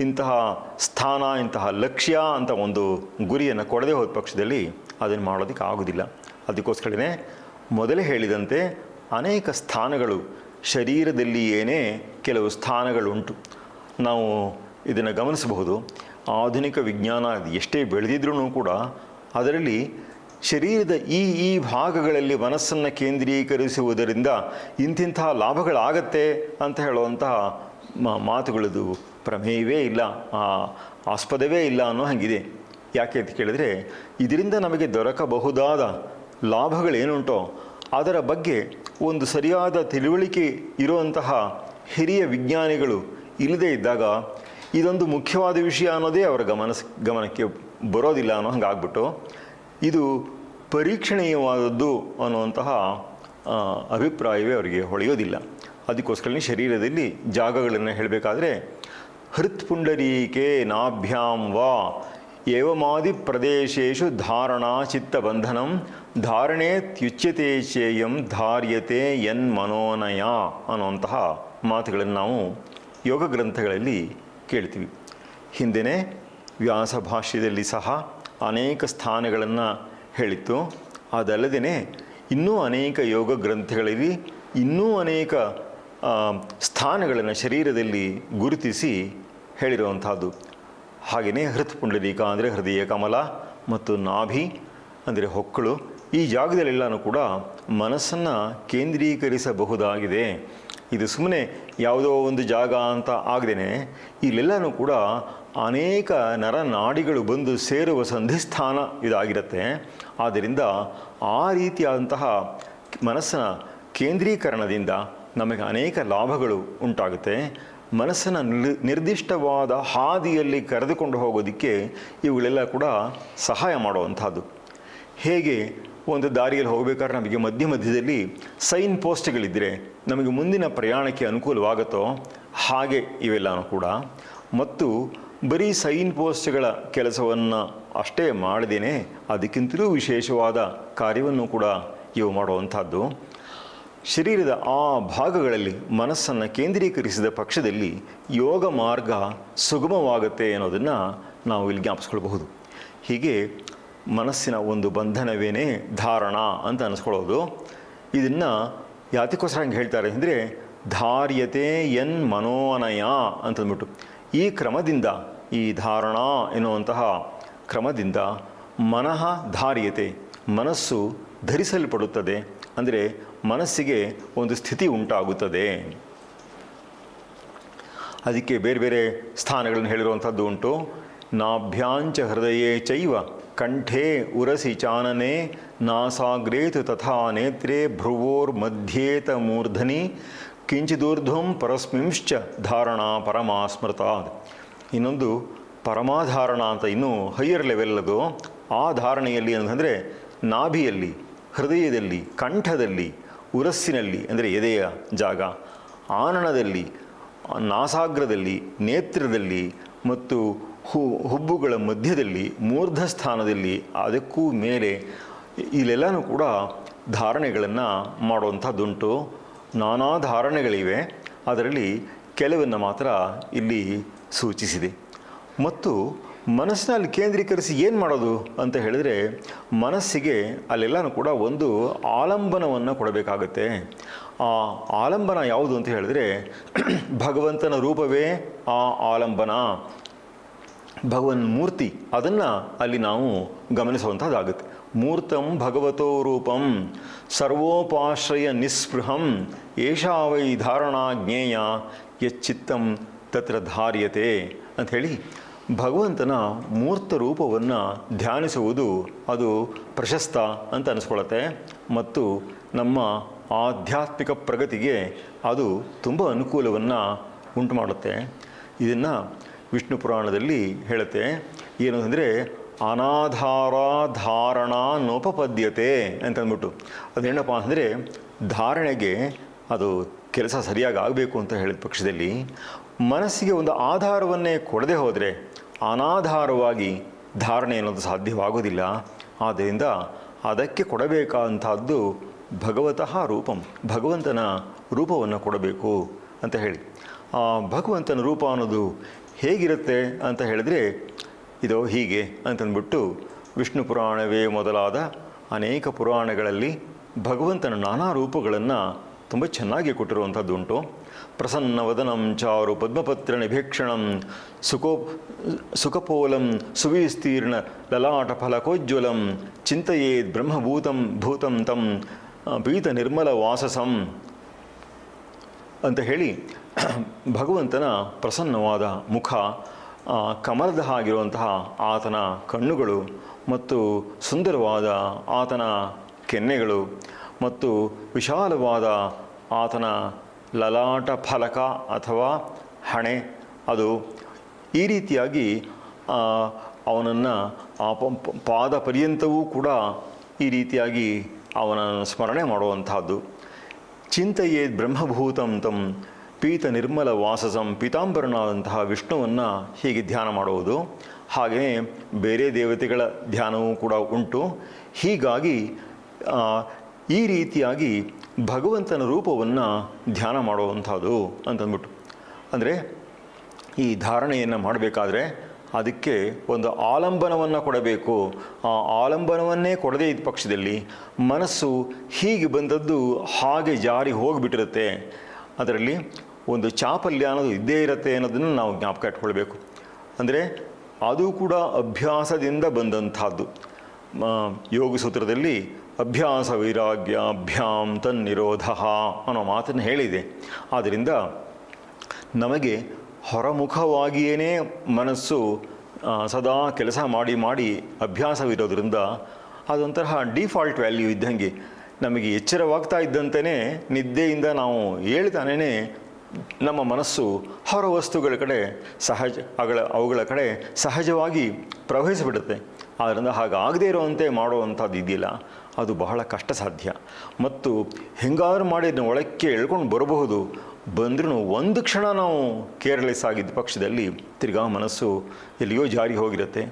ಇಂತಹ ಸ್ಥಾನ, ಇಂತಹ ಲಕ್ಷ್ಯ ಅಂತ ಒಂದು ಗುರಿಯನ್ನು ಕೊಡದೆ ಹೋದ ಪಕ್ಷದಲ್ಲಿ ಅದನ್ನು ಮಾಡೋದಕ್ಕೆ ಆಗೋದಿಲ್ಲ. ಅದಕ್ಕೋಸ್ಕರನೇ ಮೊದಲೇ ಹೇಳಿದಂತೆ ಅನೇಕ ಸ್ಥಾನಗಳು ಶರೀರದಲ್ಲಿಯೇನೇ ಕೆಲವು ಸ್ಥಾನಗಳುಂಟು. ನಾವು ಇದನ್ನು ಗಮನಿಸಬಹುದು. ಆಧುನಿಕ ವಿಜ್ಞಾನ ಎಷ್ಟೇ ಬೆಳೆದಿದ್ರೂ ಕೂಡ ಅದರಲ್ಲಿ ಶರೀರದ ಈ ಈ ಭಾಗಗಳಲ್ಲಿ ಮನಸ್ಸನ್ನು ಕೇಂದ್ರೀಕರಿಸುವುದರಿಂದ ಇಂತಿಂತಹ ಲಾಭಗಳಾಗತ್ತೆ ಅಂತ ಹೇಳುವಂತಹ ಮಾತುಗಳದು ಪ್ರಮೇಯವೇ ಇಲ್ಲ ಆಸ್ಪದವೇ ಇಲ್ಲ ಅನ್ನೋ ಹಾಗಿದೆ. ಯಾಕೆ ಅಂತ ಕೇಳಿದರೆ, ಇದರಿಂದ ನಮಗೆ ದೊರಕಬಹುದಾದ ಲಾಭಗಳೇನುಂಟೋ, ಅದರ ಬಗ್ಗೆ ಒಂದು ಸರಿಯಾದ ತಿಳುವಳಿಕೆ ಇರುವಂತಹ ಹಿರಿಯ ವಿಜ್ಞಾನಿಗಳು ಇಲ್ಲದೇ ಇದ್ದಾಗ ಇದೊಂದು ಮುಖ್ಯವಾದ ವಿಷಯ ಅನ್ನೋದೇ ಅವರ ಗಮನ ಗಮನಕ್ಕೆ ಬರೋದಿಲ್ಲ ಅನ್ನೋ ಹಂಗಾಗ್ಬಿಟ್ಟು, ಇದು ಪರೀಕ್ಷಣೀಯವಾದದ್ದು ಅನ್ನುವಂತಹ ಅಭಿಪ್ರಾಯವೇ ಅವರಿಗೆ ಹೊಳೆಯೋದಿಲ್ಲ. ಅದಕ್ಕೋಸ್ಕರನೇ ಶರೀರದಲ್ಲಿ ಜಾಗಗಳನ್ನು ಹೇಳಬೇಕಾದ್ರೆ ಹೃತ್ಪುಂಡರೀಕೆ ನಾಭ್ಯಾಂ ವಾ ಏವಮಾದಿ ಪ್ರದೇಶೇಶು ಧಾರಣಾ ಚಿತ್ತಬಂಧನಂ ಧಾರಣೆ ತ್ಯುಚ್ಯತೆ ಚೇಯಂ ಧಾರ್ಯತೆ ಎನ್ ಮನೋನಯ ಅನ್ನುವಂತಹ ಮಾತುಗಳನ್ನು ನಾವು ಯೋಗ ಗ್ರಂಥಗಳಲ್ಲಿ ಕೇಳ್ತೀವಿ. ಹಿಂದೆನೆ ವ್ಯಾಸ ಭಾಷ್ಯದಲ್ಲಿ ಸಹ ಅನೇಕ ಸ್ಥಾನಗಳನ್ನು ಹೇಳಿತ್ತು. ಅದಲ್ಲದೇ ಇನ್ನೂ ಅನೇಕ ಯೋಗ ಗ್ರಂಥಗಳಲ್ಲಿ ಇನ್ನೂ ಅನೇಕ ಸ್ಥಾನಗಳನ್ನು ಶರೀರದಲ್ಲಿ ಗುರುತಿಸಿ ಹೇಳಿರುವಂಥದ್ದು ಹಾಗೆಯೇ ಹೃತ್ಪುಂಡಲೀಕ ಅಂದರೆ ಹೃದಯ ಕಮಲ ಮತ್ತು ನಾಭಿ ಅಂದರೆ ಹೊಕ್ಕಳು, ಈ ಜಾಗದಲ್ಲೆಲ್ಲನೂ ಕೂಡ ಮನಸ್ಸನ್ನು ಕೇಂದ್ರೀಕರಿಸಬಹುದಾಗಿದೆ. ಇದು ಸುಮ್ಮನೆ ಯಾವುದೋ ಒಂದು ಜಾಗ ಅಂತ ಆಗದೇನೆ, ಇಲ್ಲೆಲ್ಲನೂ ಕೂಡ ಅನೇಕ ನರನಾಡಿಗಳು ಬಂದು ಸೇರುವ ಸಂಧಿಸ್ಥಾನ ಇದಾಗಿರುತ್ತೆ. ಆದ್ದರಿಂದ ಆ ರೀತಿಯಾದಂತಹ ಮನಸ್ಸಿನ ಕೇಂದ್ರೀಕರಣದಿಂದ ನಮಗೆ ಅನೇಕ ಲಾಭಗಳು ಉಂಟಾಗುತ್ತೆ. ಮನಸ್ಸನ್ನು ನಿರ್ ನಿರ್ದಿಷ್ಟವಾದ ಹಾದಿಯಲ್ಲಿ ಕರೆದುಕೊಂಡು ಹೋಗೋದಕ್ಕೆ ಇವುಗಳೆಲ್ಲ ಕೂಡ ಸಹಾಯ ಮಾಡುವಂಥದ್ದು. ಹೇಗೆ ಒಂದು ದಾರಿಯಲ್ಲಿ ಹೋಗಬೇಕಾದ್ರೆ ನಮಗೆ ಮಧ್ಯ ಮಧ್ಯದಲ್ಲಿ ಸೈನ್ ಪೋಸ್ಟ್ಗಳಿದ್ದರೆ ನಮಗೆ ಮುಂದಿನ ಪ್ರಯಾಣಕ್ಕೆ ಅನುಕೂಲವಾಗುತ್ತೋ ಹಾಗೆ ಇವೆಲ್ಲನೂ ಕೂಡ. ಮತ್ತು ಬರೀ ಸೈನ್ ಪೋಸ್ಟ್ಗಳ ಕೆಲಸವನ್ನು ಅಷ್ಟೇ ಮಾಡದೇನೆ, ಅದಕ್ಕಿಂತಲೂ ವಿಶೇಷವಾದ ಕಾರ್ಯವನ್ನು ಕೂಡ ಇವು ಮಾಡುವಂಥದ್ದು. ಶರೀರದ ಆ ಭಾಗಗಳಲ್ಲಿ ಮನಸ್ಸನ್ನು ಕೇಂದ್ರೀಕರಿಸಿದ ಪಕ್ಷದಲ್ಲಿ ಯೋಗ ಮಾರ್ಗ ಸುಗಮವಾಗುತ್ತೆ ಅನ್ನೋದನ್ನು ನಾವು ಇಲ್ಲಿ ಜ್ಞಾಪಿಸ್ಕೊಳ್ಬಹುದು. ಹೀಗೆ ಮನಸ್ಸಿನ ಒಂದು ಬಂಧನವೇನೇ ಧಾರಣ ಅಂತ ಅನಿಸ್ಕೊಳ್ಳೋದು ಇದನ್ನು ಯಾತಕ್ಕೋಸ್ಕರ ಹಂಗೆ ಹೇಳ್ತಾರೆ ಅಂದರೆ ಧಾರ್ಯತೆ ಎನ್ ಮನೋನಯ ಅಂತಂದ್ಬಿಟ್ಟು. ಈ ಕ್ರಮದಿಂದ, ಈ ಧಾರಣ ಎನ್ನುವಂತಹ ಕ್ರಮದಿಂದ ಮನಃ ಧಾರ್ಯತೆ, ಮನಸ್ಸು ಧರಿಸಲ್ಪಡುತ್ತದೆ. ಅಂದರೆ ಮನಸ್ಸಿಗೆ ಒಂದು ಸ್ಥಿತಿ ಉಂಟಾಗುತ್ತದೆ. ಅದಕ್ಕೆ ಬೇರೆ ಬೇರೆ ಸ್ಥಾನಗಳನ್ನು ಹೇಳಿರುವಂಥದ್ದು ಉಂಟು. ನಾಭ್ಯಾಂಚ ಹೃದಯೇ ಚೈವ, ಕಂಠೇ ಉರಸಿ ಚಾನನೆ, ನಾಸಾಗ್ರೇತು ತಥಾ ನೇತ್ರೆ ಭ್ರುವೋರ್ ಮಧ್ಯೇತ ಮೂರ್ಧನಿ ಕಿಂಚಿದೂರ್ಧ್ವಂ ಪರಸ್ಮಿಂಶ್ಚ ಧಾರಣಾ ಪರಮಾ ಸ್ಮೃತಾತ್ ಇನ್ನೊಂದು ಪರಮಾಧಾರಣ ಅಂತ ಇನ್ನೂ ಹೈಯರ್ ಲೆವೆಲ್ ಅದು. ಆ ಧಾರಣೆಯಲ್ಲಿ ಅಂತಂದರೆ ನಾಭಿಯಲ್ಲಿ ಹೃದಯದಲ್ಲಿ, ಕಂಠದಲ್ಲಿ, ಉರಸ್ಸಿನಲ್ಲಿ, ಅಂದರೆ ಎದೆಯ ಜಾಗ, ಆನನದಲ್ಲಿ, ನಾಸಾಗ್ರದಲ್ಲಿ, ನೇತ್ರದಲ್ಲಿ ಮತ್ತು ಹು, ಹುಬ್ಬುಗಳ ಮಧ್ಯದಲ್ಲಿ ಮೂರ್ಧ ಸ್ಥಾನದಲ್ಲಿ ಅದಕ್ಕೂ ಮೇಲೆ ಇಲ್ಲೆಲ್ಲನೂ ಕೂಡ ಧಾರಣೆಗಳನ್ನು ಮಾಡುವಂಥದ್ದುಂಟು. ನಾನಾ ಧಾರಣೆಗಳಿವೆ. ಅದರಲ್ಲಿ ಕೆಲವನ್ನು ಮಾತ್ರ ಇಲ್ಲಿ ಸೂಚಿಸಿದೆ. ಮತ್ತು ಮನಸ್ಸಿನಲ್ಲಿ ಕೇಂದ್ರೀಕರಿಸಿ ಏನು ಮಾಡೋದು ಅಂತ ಹೇಳಿದರೆ ಮನಸ್ಸಿಗೆ ಅಲ್ಲೆಲ್ಲನೂ ಕೂಡ ಒಂದು ಆಲಂಬನವನ್ನು ಕೊಡಬೇಕಾಗತ್ತೆ. ಆ ಆಲಂಬನ ಯಾವುದು ಅಂತ ಹೇಳಿದರೆ ಭಗವಂತನ ರೂಪವೇ ಆ ಆಲಂಬನ. ಭಗವನ್ ಮೂರ್ತಿ, ಅದನ್ನು ಅಲ್ಲಿ ನಾವು ಗಮನಿಸುವಂಥದ್ದಾಗುತ್ತೆ ಮೂರ್ತಂ ಭಗವತೋ ರೂಪಂ, ಸರ್ವೋಪಾಶ್ರಯ ನಿಸ್ಪೃಹಂ, ಏಷಾ ವೈ ಧಾರಣಾ ಜ್ಞೇಯ, ಯಚ್ಚಿತ್ತಂ ತತ್ರ ಧಾರ್ಯತೆ ಅಂಥೇಳಿ ಭಗವಂತನ ಮೂರ್ತ ರೂಪವನ್ನು ಧ್ಯಾನಿಸುವುದು ಅದು ಪ್ರಶಸ್ತ ಅಂತ ಅನಿಸ್ಕೊಳತ್ತೆ. ಮತ್ತು ನಮ್ಮ ಆಧ್ಯಾತ್ಮಿಕ ಪ್ರಗತಿಗೆ ಅದು ತುಂಬ ಅನುಕೂಲವನ್ನು ಉಂಟು ಮಾಡುತ್ತೆ ಇದನ್ನು ವಿಷ್ಣು ಪುರಾಣದಲ್ಲಿ ಹೇಳುತ್ತೆ. ಏನು ಅಂದರೆ, ಅನಾಧಾರ ಧಾರಣ ನೋಪಪದ್ಯತೆ ಅಂತಂದ್ಬಿಟ್ಟು ಅದೇನಪ್ಪ ಅಂದರೆ, ಧಾರಣೆಗೆ ಅದು ಕೆಲಸ ಸರಿಯಾಗಿ ಆಗಬೇಕು ಅಂತ ಹೇಳಿದ ಪಕ್ಷದಲ್ಲಿ ಮನಸ್ಸಿಗೆ ಒಂದು ಆಧಾರವನ್ನೇ ಕೊಡದೆ ಹೋದರೆ ಅನಾಧಾರವಾಗಿ ಧಾರಣೆ ಅನ್ನೋದು ಸಾಧ್ಯವಾಗೋದಿಲ್ಲ ಆದ್ದರಿಂದ ಅದಕ್ಕೆ ಕೊಡಬೇಕಾದಂಥದ್ದು ಭಗವತಃ ರೂಪಂ, ಭಗವಂತನ ರೂಪವನ್ನು ಕೊಡಬೇಕು ಅಂತ ಹೇಳಿ. ಭಗವಂತನ ರೂಪ ಅನ್ನೋದು ಹೇಗಿರುತ್ತೆ ಅಂತ ಹೇಳಿದ್ರೆ, ಇದು ಹೀಗೆ ಅಂತಂದ್ಬಿಟ್ಟು ವಿಷ್ಣು ಪುರಾಣವೇ ಮೊದಲಾದ ಅನೇಕ ಪುರಾಣಗಳಲ್ಲಿ ಭಗವಂತನ ನಾನಾ ರೂಪಗಳನ್ನು ತುಂಬ ಚೆನ್ನಾಗಿ ಕೊಟ್ಟಿರುವಂಥದ್ದುಂಟು. ಪ್ರಸನ್ನವದನಂ ಚಾರು ಪದ್ಮಪತ್ರ ನಿಭೀಕ್ಷಣಂ ಸುಖೋ ಸುಖಪೋಲಂ ಸುವಿಸ್ತೀರ್ಣ ಲಲಾಟ ಫಲಕೋಜ್ವಲಂ ಚಿಂತೆಯೇದ್ ಬ್ರಹ್ಮಭೂತಂ ಭೂತಂ ತಂ ಪೀತ ನಿರ್ಮಲ ವಾಸಸಂ ಅಂತ ಹೇಳಿ, ಭಗವಂತನ ಪ್ರಸನ್ನವಾದ ಮುಖ ಕಮಲದ ಆಗಿರುವಂತಹ ಆತನ ಕಣ್ಣುಗಳು ಮತ್ತು ಸುಂದರವಾದ ಆತನ ಕೆನ್ನೆಗಳು ಮತ್ತು ವಿಶಾಲವಾದ ಆತನ ಲಲಾಟ ಫಲಕ ಅಥವಾ ಹಣೆ. ಅದು ಈ ರೀತಿಯಾಗಿ ಅವನನ್ನು ಆ ಪಾದ ಪರ್ಯಂತವೂ ಕೂಡ ಈ ರೀತಿಯಾಗಿ ಅವನನ್ನು ಸ್ಮರಣೆ ಮಾಡುವಂತಹದ್ದು ಚಿಂತೆಯೇ ಬ್ರಹ್ಮಭೂತಂ ತಂ ಪೀತ ನಿರ್ಮಲ ವಾಸಸಂ ಪೀತಾಂಬರನಾದಂತಹ ವಿಷ್ಣುವನ್ನು ಹೀಗೆ ಧ್ಯಾನ ಮಾಡುವುದು. ಹಾಗೆಯೇ ಬೇರೆ ದೇವತೆಗಳ ಧ್ಯಾನವೂ ಕೂಡ ಉಂಟು. ಹೀಗಾಗಿ ಈ ರೀತಿಯಾಗಿ ಭಗವಂತನ ರೂಪವನ್ನು ಧ್ಯಾನ ಮಾಡುವಂಥದ್ದು ಅಂತಂದ್ಬಿಟ್ಟು. ಅಂದರೆ ಈ ಧಾರಣೆಯನ್ನು ಮಾಡಬೇಕಾದ್ರೆ ಅದಕ್ಕೆ ಒಂದು ಆಲಂಬನವನ್ನು ಕೊಡಬೇಕು. ಆ ಆಲಂಬನವನ್ನೇ ಕೊಡದೇ ಇದ್ದ ಪಕ್ಷದಲ್ಲಿ ಮನಸ್ಸು ಹೀಗೆ ಬಂದದ್ದು ಹಾಗೆ ಜಾರಿ ಹೋಗಿಬಿಟ್ಟಿರುತ್ತೆ. ಅದರಲ್ಲಿ ಒಂದು ಚಾಪಲ್ಯ ಅನ್ನೋದು ಇದ್ದೇ ಇರುತ್ತೆ ಅನ್ನೋದನ್ನು ನಾವು ಜ್ಞಾಪಕ ಇಟ್ಕೊಳ್ಬೇಕು. ಅಂದರೆ ಅದು ಕೂಡ ಅಭ್ಯಾಸದಿಂದ ಬಂದಂಥದ್ದು. ಯೋಗ ಸೂತ್ರದಲ್ಲಿ ಅಭ್ಯಾಸ ವೈರಾಗ್ಯ ತನ್ ತನ್ನಿರೋಧ ಅನ್ನೋ ಮಾತನ್ನು ಹೇಳಿದೆ. ಆದ್ದರಿಂದ ನಮಗೆ ಹೊರಮುಖವಾಗಿಯೇ ಮನಸ್ಸು ಸದಾ ಕೆಲಸ ಮಾಡಿ ಮಾಡಿ ಅಭ್ಯಾಸವಿರೋದ್ರಿಂದ ಅದೊಂಥರ ಡಿಫಾಲ್ಟ್ ವ್ಯಾಲ್ಯೂ ಇದ್ದಂಗೆ ನಮಗೆ ಎಚ್ಚರವಾಗ್ತಾ ಇದ್ದಂತೆಯೇ ನಿದ್ದೆಯಿಂದ ನಾವು ಹೇಳ್ತಾನೇ ನಮ್ಮ ಮನಸ್ಸು ಹೊರ ವಸ್ತುಗಳ ಕಡೆ ಸಹಜ, ಅಗಳ, ಅವುಗಳ ಕಡೆ ಸಹಜವಾಗಿ ಪ್ರವಹಿಸಿಬಿಡುತ್ತೆ ಆದ್ದರಿಂದ ಹಾಗಾಗದೇ ಇರುವಂತೆ ಮಾಡುವಂಥದ್ದು ಇದೆಯಲ್ಲ ಅದು ಬಹಳ ಕಷ್ಟ ಸಾಧ್ಯ ಮತ್ತು ಹೆಂಗಾರು ಮಾಡಿ ಒಳಕ್ಕೆ ಎಳ್ಕೊಂಡು ಬರಬಹುದು. ಬಂದ್ರೂ ಒಂದು ಕ್ಷಣ ನಾವು ಕೇರ್ಲೆಸ್ ಆಗಿದ್ದ ಪಕ್ಷದಲ್ಲಿ ತಿರ್ಗಾ ಮನಸ್ಸು ಎಲ್ಲಿಯೋ ಜಾರಿ ಹೋಗಿರುತ್ತೆ.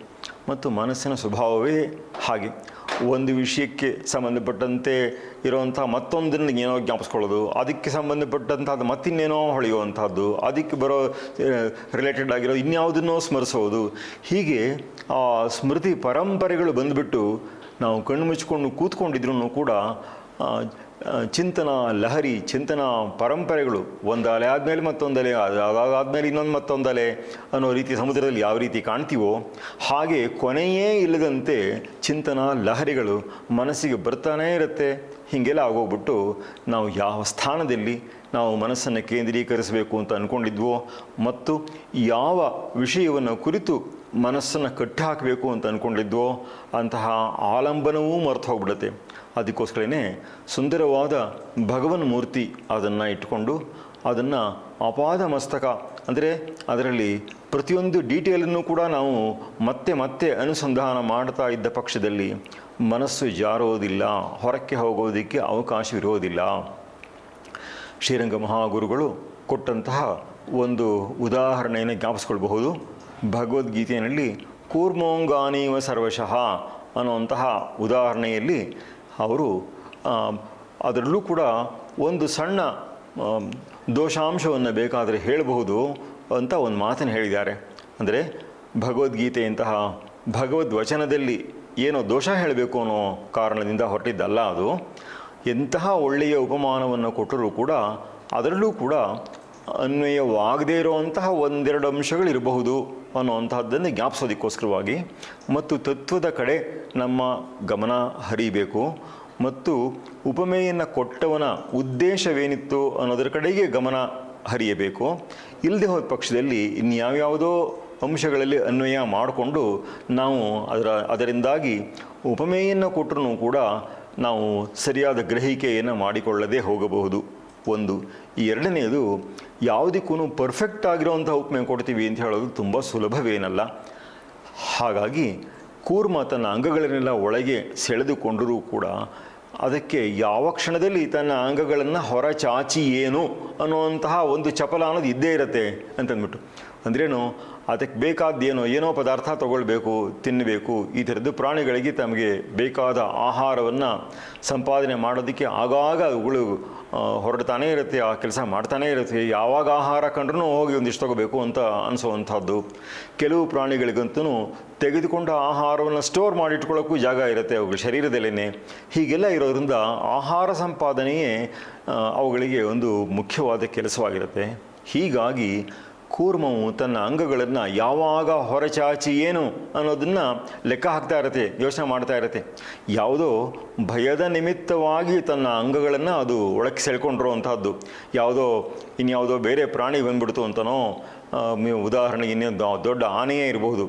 ಮತ್ತು ಮನಸ್ಸಿನ ಸ್ವಭಾವವೇ ಹಾಗೆ. ಒಂದು ವಿಷಯಕ್ಕೆ ಸಂಬಂಧಪಟ್ಟಂತೆ ಇರುವಂಥ ಮತ್ತೊಂದನ್ನು ಏನೋ ಜ್ಞಾಪಿಸ್ಕೊಳ್ಳೋದು, ಅದಕ್ಕೆ ಸಂಬಂಧಪಟ್ಟಂಥದ್ದು ಮತ್ತಿನ್ನೇನೋ ಹೊಳೆಯುವಂಥದ್ದು ಅದಕ್ಕೆ ಬರೋ ರಿಲೇಟೆಡ್ ಆಗಿರೋ ಇನ್ಯಾವುದನ್ನೋ ಸ್ಮರಿಸೋದು ಹೀಗೆ ಆ ಸ್ಮೃತಿ ಪರಂಪರೆಗಳು ಬಂದುಬಿಟ್ಟು ನಾವು ಕಣ್ಣು ಮುಚ್ಚಿಕೊಂಡು ಕೂತ್ಕೊಂಡಿದ್ರು ಕೂಡ ಚಿಂತನ ಲಹರಿ, ಚಿಂತನ ಪರಂಪರೆಗಳು ಒಂದು ಅಲೆ ಆದಮೇಲೆ ಮತ್ತೊಂದಲೆ ಅದಾದಮೇಲೆ ಇನ್ನೊಂದು ಮತ್ತೊಂದು ಅಲೆ ಅನ್ನೋ ರೀತಿ ಸಮುದ್ರದಲ್ಲಿ ಯಾವ ರೀತಿ ಕಾಣ್ತೀವೋ, ಹಾಗೆ ಕೊನೆಯೇ ಇಲ್ಲದಂತೆ ಚಿಂತನ ಲಹರಿಗಳು ಮನಸ್ಸಿಗೆ ಬರ್ತಾನೇ ಇರುತ್ತೆ. ಹೀಗೆಲ್ಲ ಆಗೋಗ್ಬಿಟ್ಟು ನಾವು ಯಾವ ಸ್ಥಾನದಲ್ಲಿ ನಾವು ಮನಸ್ಸನ್ನು ಕೇಂದ್ರೀಕರಿಸಬೇಕು ಅಂತ ಅಂದ್ಕೊಂಡಿದ್ವೋ ಮತ್ತು ಯಾವ ವಿಷಯವನ್ನು ಕುರಿತು ಮನಸ್ಸನ್ನು ಕಟ್ಟಿ ಹಾಕಬೇಕು ಅಂತ ಅಂದ್ಕೊಂಡಿದ್ವೋ ಅಂತಹ ಆಲಂಬನವೂ ಮರೆತು ಹೋಗ್ಬಿಡುತ್ತೆ. ಅದಕ್ಕೋಸ್ಕರನೇ ಸುಂದರವಾದ ಭಗವನ್ ಮೂರ್ತಿ ಅದನ್ನು ಇಟ್ಕೊಂಡು ಅದನ್ನು ಅಪಾದ ಮಸ್ತಕ, ಅಂದರೆ ಅದರಲ್ಲಿ ಪ್ರತಿಯೊಂದು ಡೀಟೇಲನ್ನು ಕೂಡ ನಾವು ಮತ್ತೆ ಮತ್ತೆ ಅನುಸಂಧಾನ ಮಾಡ್ತಾ ಇದ್ದ ಪಕ್ಷದಲ್ಲಿ ಮನಸ್ಸು ಜಾರೋದಿಲ್ಲ, ಹೊರಕ್ಕೆ ಹೋಗೋದಕ್ಕೆ ಅವಕಾಶವಿರೋದಿಲ್ಲ. ಶ್ರೀರಂಗ ಮಹಾಗುರುಗಳು ಕೊಟ್ಟಂತಹ ಒಂದು ಉದಾಹರಣೆಯನ್ನು ಜ್ಞಾಪಿಸ್ಕೊಳ್ಬಹುದು. ಭಗವದ್ಗೀತೆಯಲ್ಲಿ ಕೂರ್ಮೋಂಗಾನೀವ ಸರ್ವಶಃ ಅನ್ನುವಂತಹ ಉದಾಹರಣೆಯಲ್ಲಿ ಅವರು ಅದರಲ್ಲೂ ಕೂಡ ಒಂದು ಸಣ್ಣ ದೋಷಾಂಶವನ್ನು ಬೇಕಾದರೆ ಹೇಳಬಹುದು ಅಂತ ಒಂದು ಮಾತನ್ನು ಹೇಳಿದ್ದಾರೆ. ಅಂದರೆ ಭಗವದ್ಗೀತೆಯಂತಹ ಭಗವದ್ ವಚನದಲ್ಲಿ ಏನೋ ದೋಷ ಹೇಳಬೇಕು ಅನ್ನೋ ಕಾರಣದಿಂದ ಹೊರಟಿದ್ದಲ್ಲ ಅದು, ಎಂತಹ ಒಳ್ಳೆಯ ಉಪಮಾನವನ್ನು ಕೊಟ್ಟರೂ ಕೂಡ ಅದರಲ್ಲೂ ಕೂಡ ಅನ್ವಯವಾಗದೇ ಇರುವಂತಹ ಒಂದೆರಡು ಅಂಶಗಳಿರಬಹುದು ಅನ್ನುವಂತಹದ್ದನ್ನು ಜ್ಞಾಪಿಸೋದಕ್ಕೋಸ್ಕರವಾಗಿ ಮತ್ತು ತತ್ವದ ಕಡೆ ನಮ್ಮ ಗಮನ ಹರಿಬೇಕು ಮತ್ತು ಉಪಮೇಯನ್ನು ಕೊಟ್ಟವನ ಉದ್ದೇಶವೇನಿತ್ತು ಅನ್ನೋದರ ಕಡೆಗೆ ಗಮನ ಹರಿಯಬೇಕು. ಇಲ್ಲದೆ ಹೋದ ಪಕ್ಷದಲ್ಲಿ ಇನ್ಯಾವ್ಯಾವುದೋ ಅಂಶಗಳಲ್ಲಿ ಅನ್ವಯ ಮಾಡಿಕೊಂಡು ನಾವು ಅದರ ಅದರಿಂದಾಗಿ ಉಪಮೇಯನ್ನು ಕೊಟ್ಟರೂ ಕೂಡ ನಾವು ಸರಿಯಾದ ಗ್ರಹಿಕೆಯನ್ನು ಮಾಡಿಕೊಳ್ಳದೇ ಹೋಗಬಹುದು. ಒಂದು. ಈ ಎರಡನೆಯದು ಯಾವುದಕ್ಕೂ ಪರ್ಫೆಕ್ಟ್ ಆಗಿರೋವಂಥ ಉಪಮೆ ಕೊಡ್ತೀವಿ ಅಂತ ಹೇಳೋದು ತುಂಬ ಸುಲಭವೇನಲ್ಲ. ಹಾಗಾಗಿ, ಕೂರ್ಮ ತನ್ನ ಅಂಗಗಳನ್ನೆಲ್ಲ ಒಳಗೆ ಸೆಳೆದುಕೊಂಡರೂ ಕೂಡ, ಅದಕ್ಕೆ ಯಾವ ಕ್ಷಣದಲ್ಲಿ ತನ್ನ ಅಂಗಗಳನ್ನು ಹೊರಚಾಚಿ ಏನು ಅನ್ನುವಂತಹ ಒಂದು ಚಪಲ ಅನ್ನೋದು ಇದ್ದೇ ಇರುತ್ತೆ ಅಂತಂದ್ಬಿಟ್ಟು. ಅಂದ್ರೇನು ಅದಕ್ಕೆ ಬೇಕಾದ್ದೇನೋ ಏನೋ ಪದಾರ್ಥ ತಗೊಳ್ಬೇಕು ತಿನ್ನಬೇಕು ಈ ಥರದ್ದು ಪ್ರಾಣಿಗಳಿಗೆ ತಮಗೆ ಬೇಕಾದ ಆಹಾರವನ್ನು ಸಂಪಾದನೆ ಮಾಡೋದಕ್ಕೆ ಆಗಾಗ ಅವುಗಳು ಹೊರಡ್ತಾನೆ ಇರುತ್ತೆ, ಆ ಕೆಲಸ ಮಾಡ್ತಾನೆ ಇರುತ್ತೆ. ಯಾವಾಗ ಆಹಾರ ಕಂಡ್ರೂ ಹೋಗಿ ಒಂದಿಷ್ಟು ತಗೋಬೇಕು ಅಂತ ಅನಿಸೋವಂಥದ್ದು. ಕೆಲವು ಪ್ರಾಣಿಗಳಿಗಂತೂ ತೆಗೆದುಕೊಂಡ ಆಹಾರವನ್ನು ಸ್ಟೋರ್ ಮಾಡಿಟ್ಕೊಳ್ಳೋಕ್ಕೂ ಜಾಗ ಇರುತ್ತೆ ಅವುಗಳ ಶರೀರದಲ್ಲೇ ಹೀಗೆಲ್ಲ ಇರೋದ್ರಿಂದ ಆಹಾರ ಸಂಪಾದನೆಯೇ ಅವುಗಳಿಗೆ ಒಂದು ಮುಖ್ಯವಾದ ಕೆಲಸವಾಗಿರುತ್ತೆ. ಹೀಗಾಗಿ ಕೂರ್ಮವು ತನ್ನ ಅಂಗಗಳನ್ನು ಯಾವಾಗ ಹೊರಚಾಚಿ ಏನು ಅನ್ನೋದನ್ನು ಲೆಕ್ಕ ಹಾಕ್ತಾ ಇರತ್ತೆ, ಯೋಚನೆ ಮಾಡ್ತಾ ಇರತ್ತೆ. ಯಾವುದೋ ಭಯದ ನಿಮಿತ್ತವಾಗಿ ತನ್ನ ಅಂಗಗಳನ್ನು ಅದು ಒಳಕ್ಕೆ ಸೆಳ್ಕೊಂಡಿರುವಂತಹದ್ದು. ಯಾವುದೋ ಇನ್ಯಾವುದೋ ಬೇರೆ ಪ್ರಾಣಿ ಬಂದ್ಬಿಡ್ತು ಅಂತನೋ ಉದಾಹರಣೆಗೆ ಇನ್ನೊಂದು ದೊಡ್ಡ ಆನೆಯೇ ಇರಬಹುದು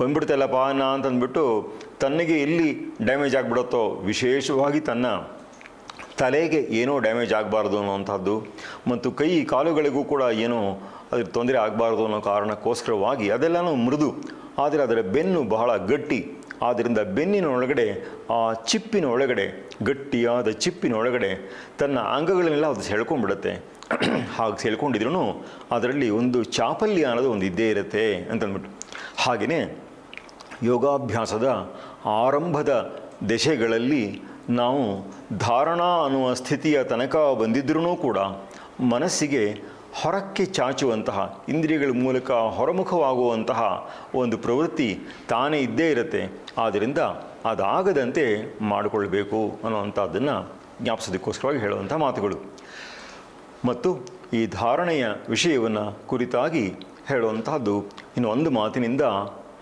ಬಂದ್ಬಿಡ್ತಲ್ಲಪ್ಪ ಅನ್ನ ಅಂತಂದ್ಬಿಟ್ಟು ತನಗೆ ಎಲ್ಲಿ ಡ್ಯಾಮೇಜ್ ಆಗಿಬಿಡುತ್ತೋ, ವಿಶೇಷವಾಗಿ ತನ್ನ ತಲೆಗೆ ಏನೋ ಡ್ಯಾಮೇಜ್ ಆಗಬಾರ್ದು ಅನ್ನೋವಂಥದ್ದು ಮತ್ತು ಕೈ ಕಾಲುಗಳಿಗೂ ಕೂಡ ಏನೋ ಅದ್ರ ತೊಂದರೆ ಆಗಬಾರ್ದು ಅನ್ನೋ ಕಾರಣಕ್ಕೋಸ್ಕರವಾಗಿ ಅದೆಲ್ಲನೂ ಮೃದು. ಆದರೆ ಅದರ ಬೆನ್ನು ಬಹಳ ಗಟ್ಟಿ. ಆದ್ದರಿಂದ ಬೆನ್ನಿನ ಒಳಗಡೆ ಆ ಚಿಪ್ಪಿನ ಒಳಗಡೆ ಗಟ್ಟಿಯಾದ ಚಿಪ್ಪಿನ ಒಳಗಡೆ ತನ್ನ ಅಂಗಗಳನ್ನೆಲ್ಲ ಅದು ಸೆಳ್ಕೊಂಡ್ಬಿಡುತ್ತೆ. ಹಾಗೆ ಸೆಳ್ಕೊಂಡಿದ್ರು ಅದರಲ್ಲಿ ಒಂದು ಚಾಪಲ್ಯ ಅನ್ನೋದು ಒಂದು ಇದ್ದೇ ಇರುತ್ತೆ ಅಂತಂದ್ಬಿಟ್ಟು ಹಾಗೆಯೇ ಯೋಗಾಭ್ಯಾಸದ ಆರಂಭದ ದೆಸೆಗಳಲ್ಲಿ ನಾವು ಧಾರಣಾ ಅನ್ನುವ ಸ್ಥಿತಿಯ ತನಕ ಬಂದಿದ್ರೂ ಕೂಡ ಮನಸ್ಸಿಗೆ ಹೊರಕ್ಕೆ ಚಾಚುವಂತಹ ಇಂದ್ರಿಯಗಳ ಮೂಲಕ ಹೊರಮುಖವಾಗುವಂತಹ ಒಂದು ಪ್ರವೃತ್ತಿ ತಾನೇ ಇದ್ದೇ ಇರುತ್ತೆ. ಆದ್ದರಿಂದ ಅದಾಗದಂತೆ ಮಾಡಿಕೊಳ್ಬೇಕು ಅನ್ನುವಂಥದ್ದನ್ನು ಜ್ಞಾಪಿಸೋದಕ್ಕೋಸ್ಕರವಾಗಿ ಹೇಳುವಂಥ ಮಾತುಗಳು. ಮತ್ತು ಈ ಧಾರಣೆಯ ವಿಷಯವನ್ನು ಕುರಿತಾಗಿ ಹೇಳುವಂತಹದ್ದು ಇನ್ನು ಒಂದು ಮಾತಿನಿಂದ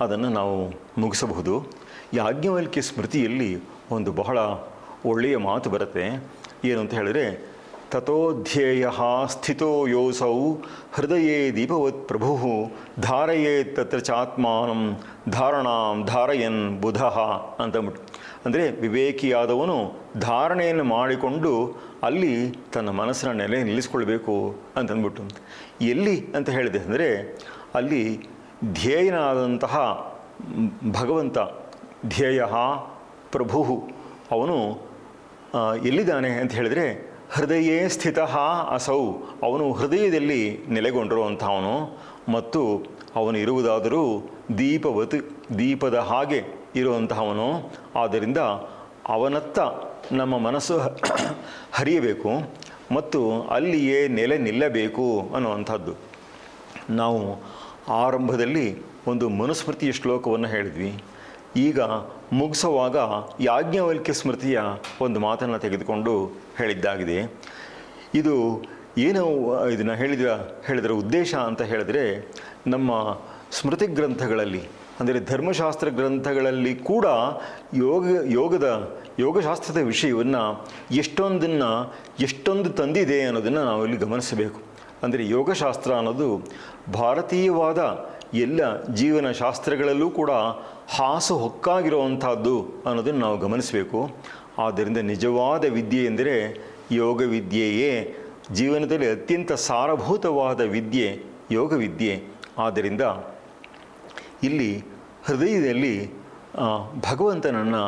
ಅದನ್ನು ನಾವು ಮುಗಿಸಬಹುದು. ಯಾಜ್ಞವಲ್ಕ್ಯ ಸ್ಮೃತಿಯಲ್ಲಿ ಒಂದು ಬಹಳ ಒಳ್ಳೆಯ ಮಾತು ಬರುತ್ತೆ. ಏನು ಅಂತ ಹೇಳಿದ್ರೆ ತಥೋಧ್ಯೇಯ ಸ್ಥಿತೋ ಯೋಸೌ ಹೃದಯೇ ದೀಪವತ್ ಪ್ರಭು ಧಾರಯೇ ತತ್ರ ಚಾತ್ಮಾನಂ ಧಾರಣಾಂ ಧಾರಯನ್ ಬುಧ ಅಂತಂದ್ಬಿಟ್ಟು ಅಂದರೆ ವಿವೇಕಿಯಾದವನು ಧಾರಣೆಯನ್ನು ಮಾಡಿಕೊಂಡು ಅಲ್ಲಿ ತನ್ನ ಮನಸ್ಸಿನ ನೆಲೆ ನಿಲ್ಲಿಸ್ಕೊಳ್ಬೇಕು ಅಂತಂದ್ಬಿಟ್ಟು. ಎಲ್ಲಿ ಅಂತ ಹೇಳಿದೆ ಅಂದರೆ ಅಲ್ಲಿ ಧ್ಯೇಯನಾದಂತಹ ಭಗವಂತ, ಧ್ಯೇಯ ಪ್ರಭು ಅವನು ಎಲ್ಲಿದ್ದಾನೆ ಅಂತ ಹೇಳಿದರೆ ಹೃದಯೇ ಸ್ಥಿತ ಅಸೌ. ಅವನು ಹೃದಯದಲ್ಲಿ ನೆಲೆಗೊಂಡಿರುವಂಥವನು ಮತ್ತು ಅವನು ಇರುವುದಾದರೂ ದೀಪವತ್, ದೀಪದ ಹಾಗೆ ಇರುವಂತಹವನು ಆದ್ದರಿಂದ ಅವನತ್ತ ನಮ್ಮ ಮನಸ್ಸು ಹರಿಯಬೇಕು ಮತ್ತು ಅಲ್ಲಿಯೇ ನೆಲೆ ನಿಲ್ಲಬೇಕು ಅನ್ನುವಂಥದ್ದು. ನಾವು ಆರಂಭದಲ್ಲಿ ಒಂದು ಮನುಸ್ಮೃತಿಯ ಶ್ಲೋಕವನ್ನು ಹೇಳಿದ್ವಿ. ಈಗ ಮುಗಿಸುವಾಗ ಯಾಜ್ಞವಲ್ಕ್ಯ ಸ್ಮೃತಿಯ ಒಂದು ಮಾತನ್ನು ತೆಗೆದುಕೊಂಡು ಹೇಳಿದ್ದಾಗಿದೆ. ಇದು ಏನು, ಇದನ್ನು ಹೇಳಿದ ಹೇಳಿದರ ಉದ್ದೇಶ ಅಂತ ಹೇಳಿದರೆ, ನಮ್ಮ ಸ್ಮೃತಿ ಗ್ರಂಥಗಳಲ್ಲಿ, ಅಂದರೆ ಧರ್ಮಶಾಸ್ತ್ರ ಗ್ರಂಥಗಳಲ್ಲಿ ಕೂಡ ಯೋಗ, ಯೋಗದ, ಯೋಗಶಾಸ್ತ್ರದ ವಿಷಯವನ್ನು ಎಷ್ಟೊಂದನ್ನು, ಎಷ್ಟೊಂದು ತಂದಿದೆ ಅನ್ನೋದನ್ನು ಇಲ್ಲಿ ಗಮನಿಸಬೇಕು. ಅಂದರೆ ಯೋಗಶಾಸ್ತ್ರ ಅನ್ನೋದು ಭಾರತೀಯವಾದ ಎಲ್ಲ ಜೀವನ ಶಾಸ್ತ್ರಗಳಲ್ಲೂ ಕೂಡ ಹಾಸು ಹೊಕ್ಕಾಗಿರುವಂಥದ್ದು ಅನ್ನೋದನ್ನು ನಾವು ಗಮನಿಸಬೇಕು. ಆದ್ದರಿಂದ ನಿಜವಾದ ವಿದ್ಯೆ ಎಂದರೆ ಯೋಗ ವಿದ್ಯೆಯೇ. ಜೀವನದಲ್ಲಿ ಅತ್ಯಂತ ಸಾರಭೂತವಾದ ವಿದ್ಯೆ ಯೋಗ ವಿದ್ಯೆ. ಆದ್ದರಿಂದ ಇಲ್ಲಿ ಹೃದಯದಲ್ಲಿ ಭಗವಂತನನ್ನು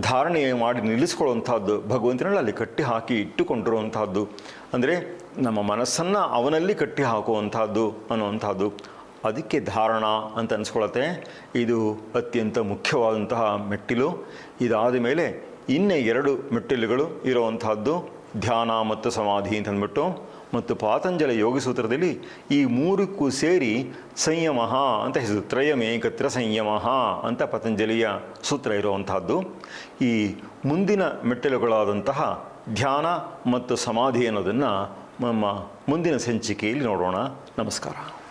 ಧಾರಣೆ ಮಾಡಿ ನಿಲ್ಲಿಸ್ಕೊಳ್ಳುವಂಥದ್ದು ಭಗವಂತನಲ್ಲಿ ಅಲ್ಲಿ ಕಟ್ಟಿ ಹಾಕಿ ಇಟ್ಟುಕೊಂಡಿರುವಂಥದ್ದು. ಅಂದರೆ ನಮ್ಮ ಮನಸ್ಸನ್ನು ಅವನಲ್ಲಿ ಕಟ್ಟಿ ಹಾಕುವಂಥದ್ದು ಅನ್ನುವಂಥದ್ದು. ಅದಕ್ಕೆ ಧಾರಣ ಅಂತ ಅನಿಸ್ಕೊಳತ್ತೆ. ಇದು ಅತ್ಯಂತ ಮುಖ್ಯವಾದಂತಹ ಮೆಟ್ಟಿಲು. ಇದಾದ ಮೇಲೆ ಇನ್ನೇ ಎರಡು ಮೆಟ್ಟಿಲುಗಳು ಇರುವಂತಹದ್ದು, ಧ್ಯಾನ ಮತ್ತು ಸಮಾಧಿ ಅಂತ ಅಂದ್ಬಿಟ್ಟು. ಮತ್ತು ಪಾತಂಜಲ ಯೋಗ ಸೂತ್ರದಲ್ಲಿ ಈ ಮೂರಕ್ಕೂ ಸೇರಿ ಸಂಯಮ ಅಂತ ಹೆಸರು, ತ್ರಯಮೇಕತ್ರ ಸಂಯಮ ಅಂತ ಪತಂಜಲಿಯ ಸೂತ್ರ ಇರುವಂತಹದ್ದು. ಈ ಮುಂದಿನ ಮೆಟ್ಟಿಲುಗಳಾದಂತಹ ಧ್ಯಾನ ಮತ್ತು ಸಮಾಧಿ ಅನ್ನೋದನ್ನು ನಮ್ಮ ಮುಂದಿನ ಸಂಚಿಕೆಯಲ್ಲಿ ನೋಡೋಣ. ನಮಸ್ಕಾರ.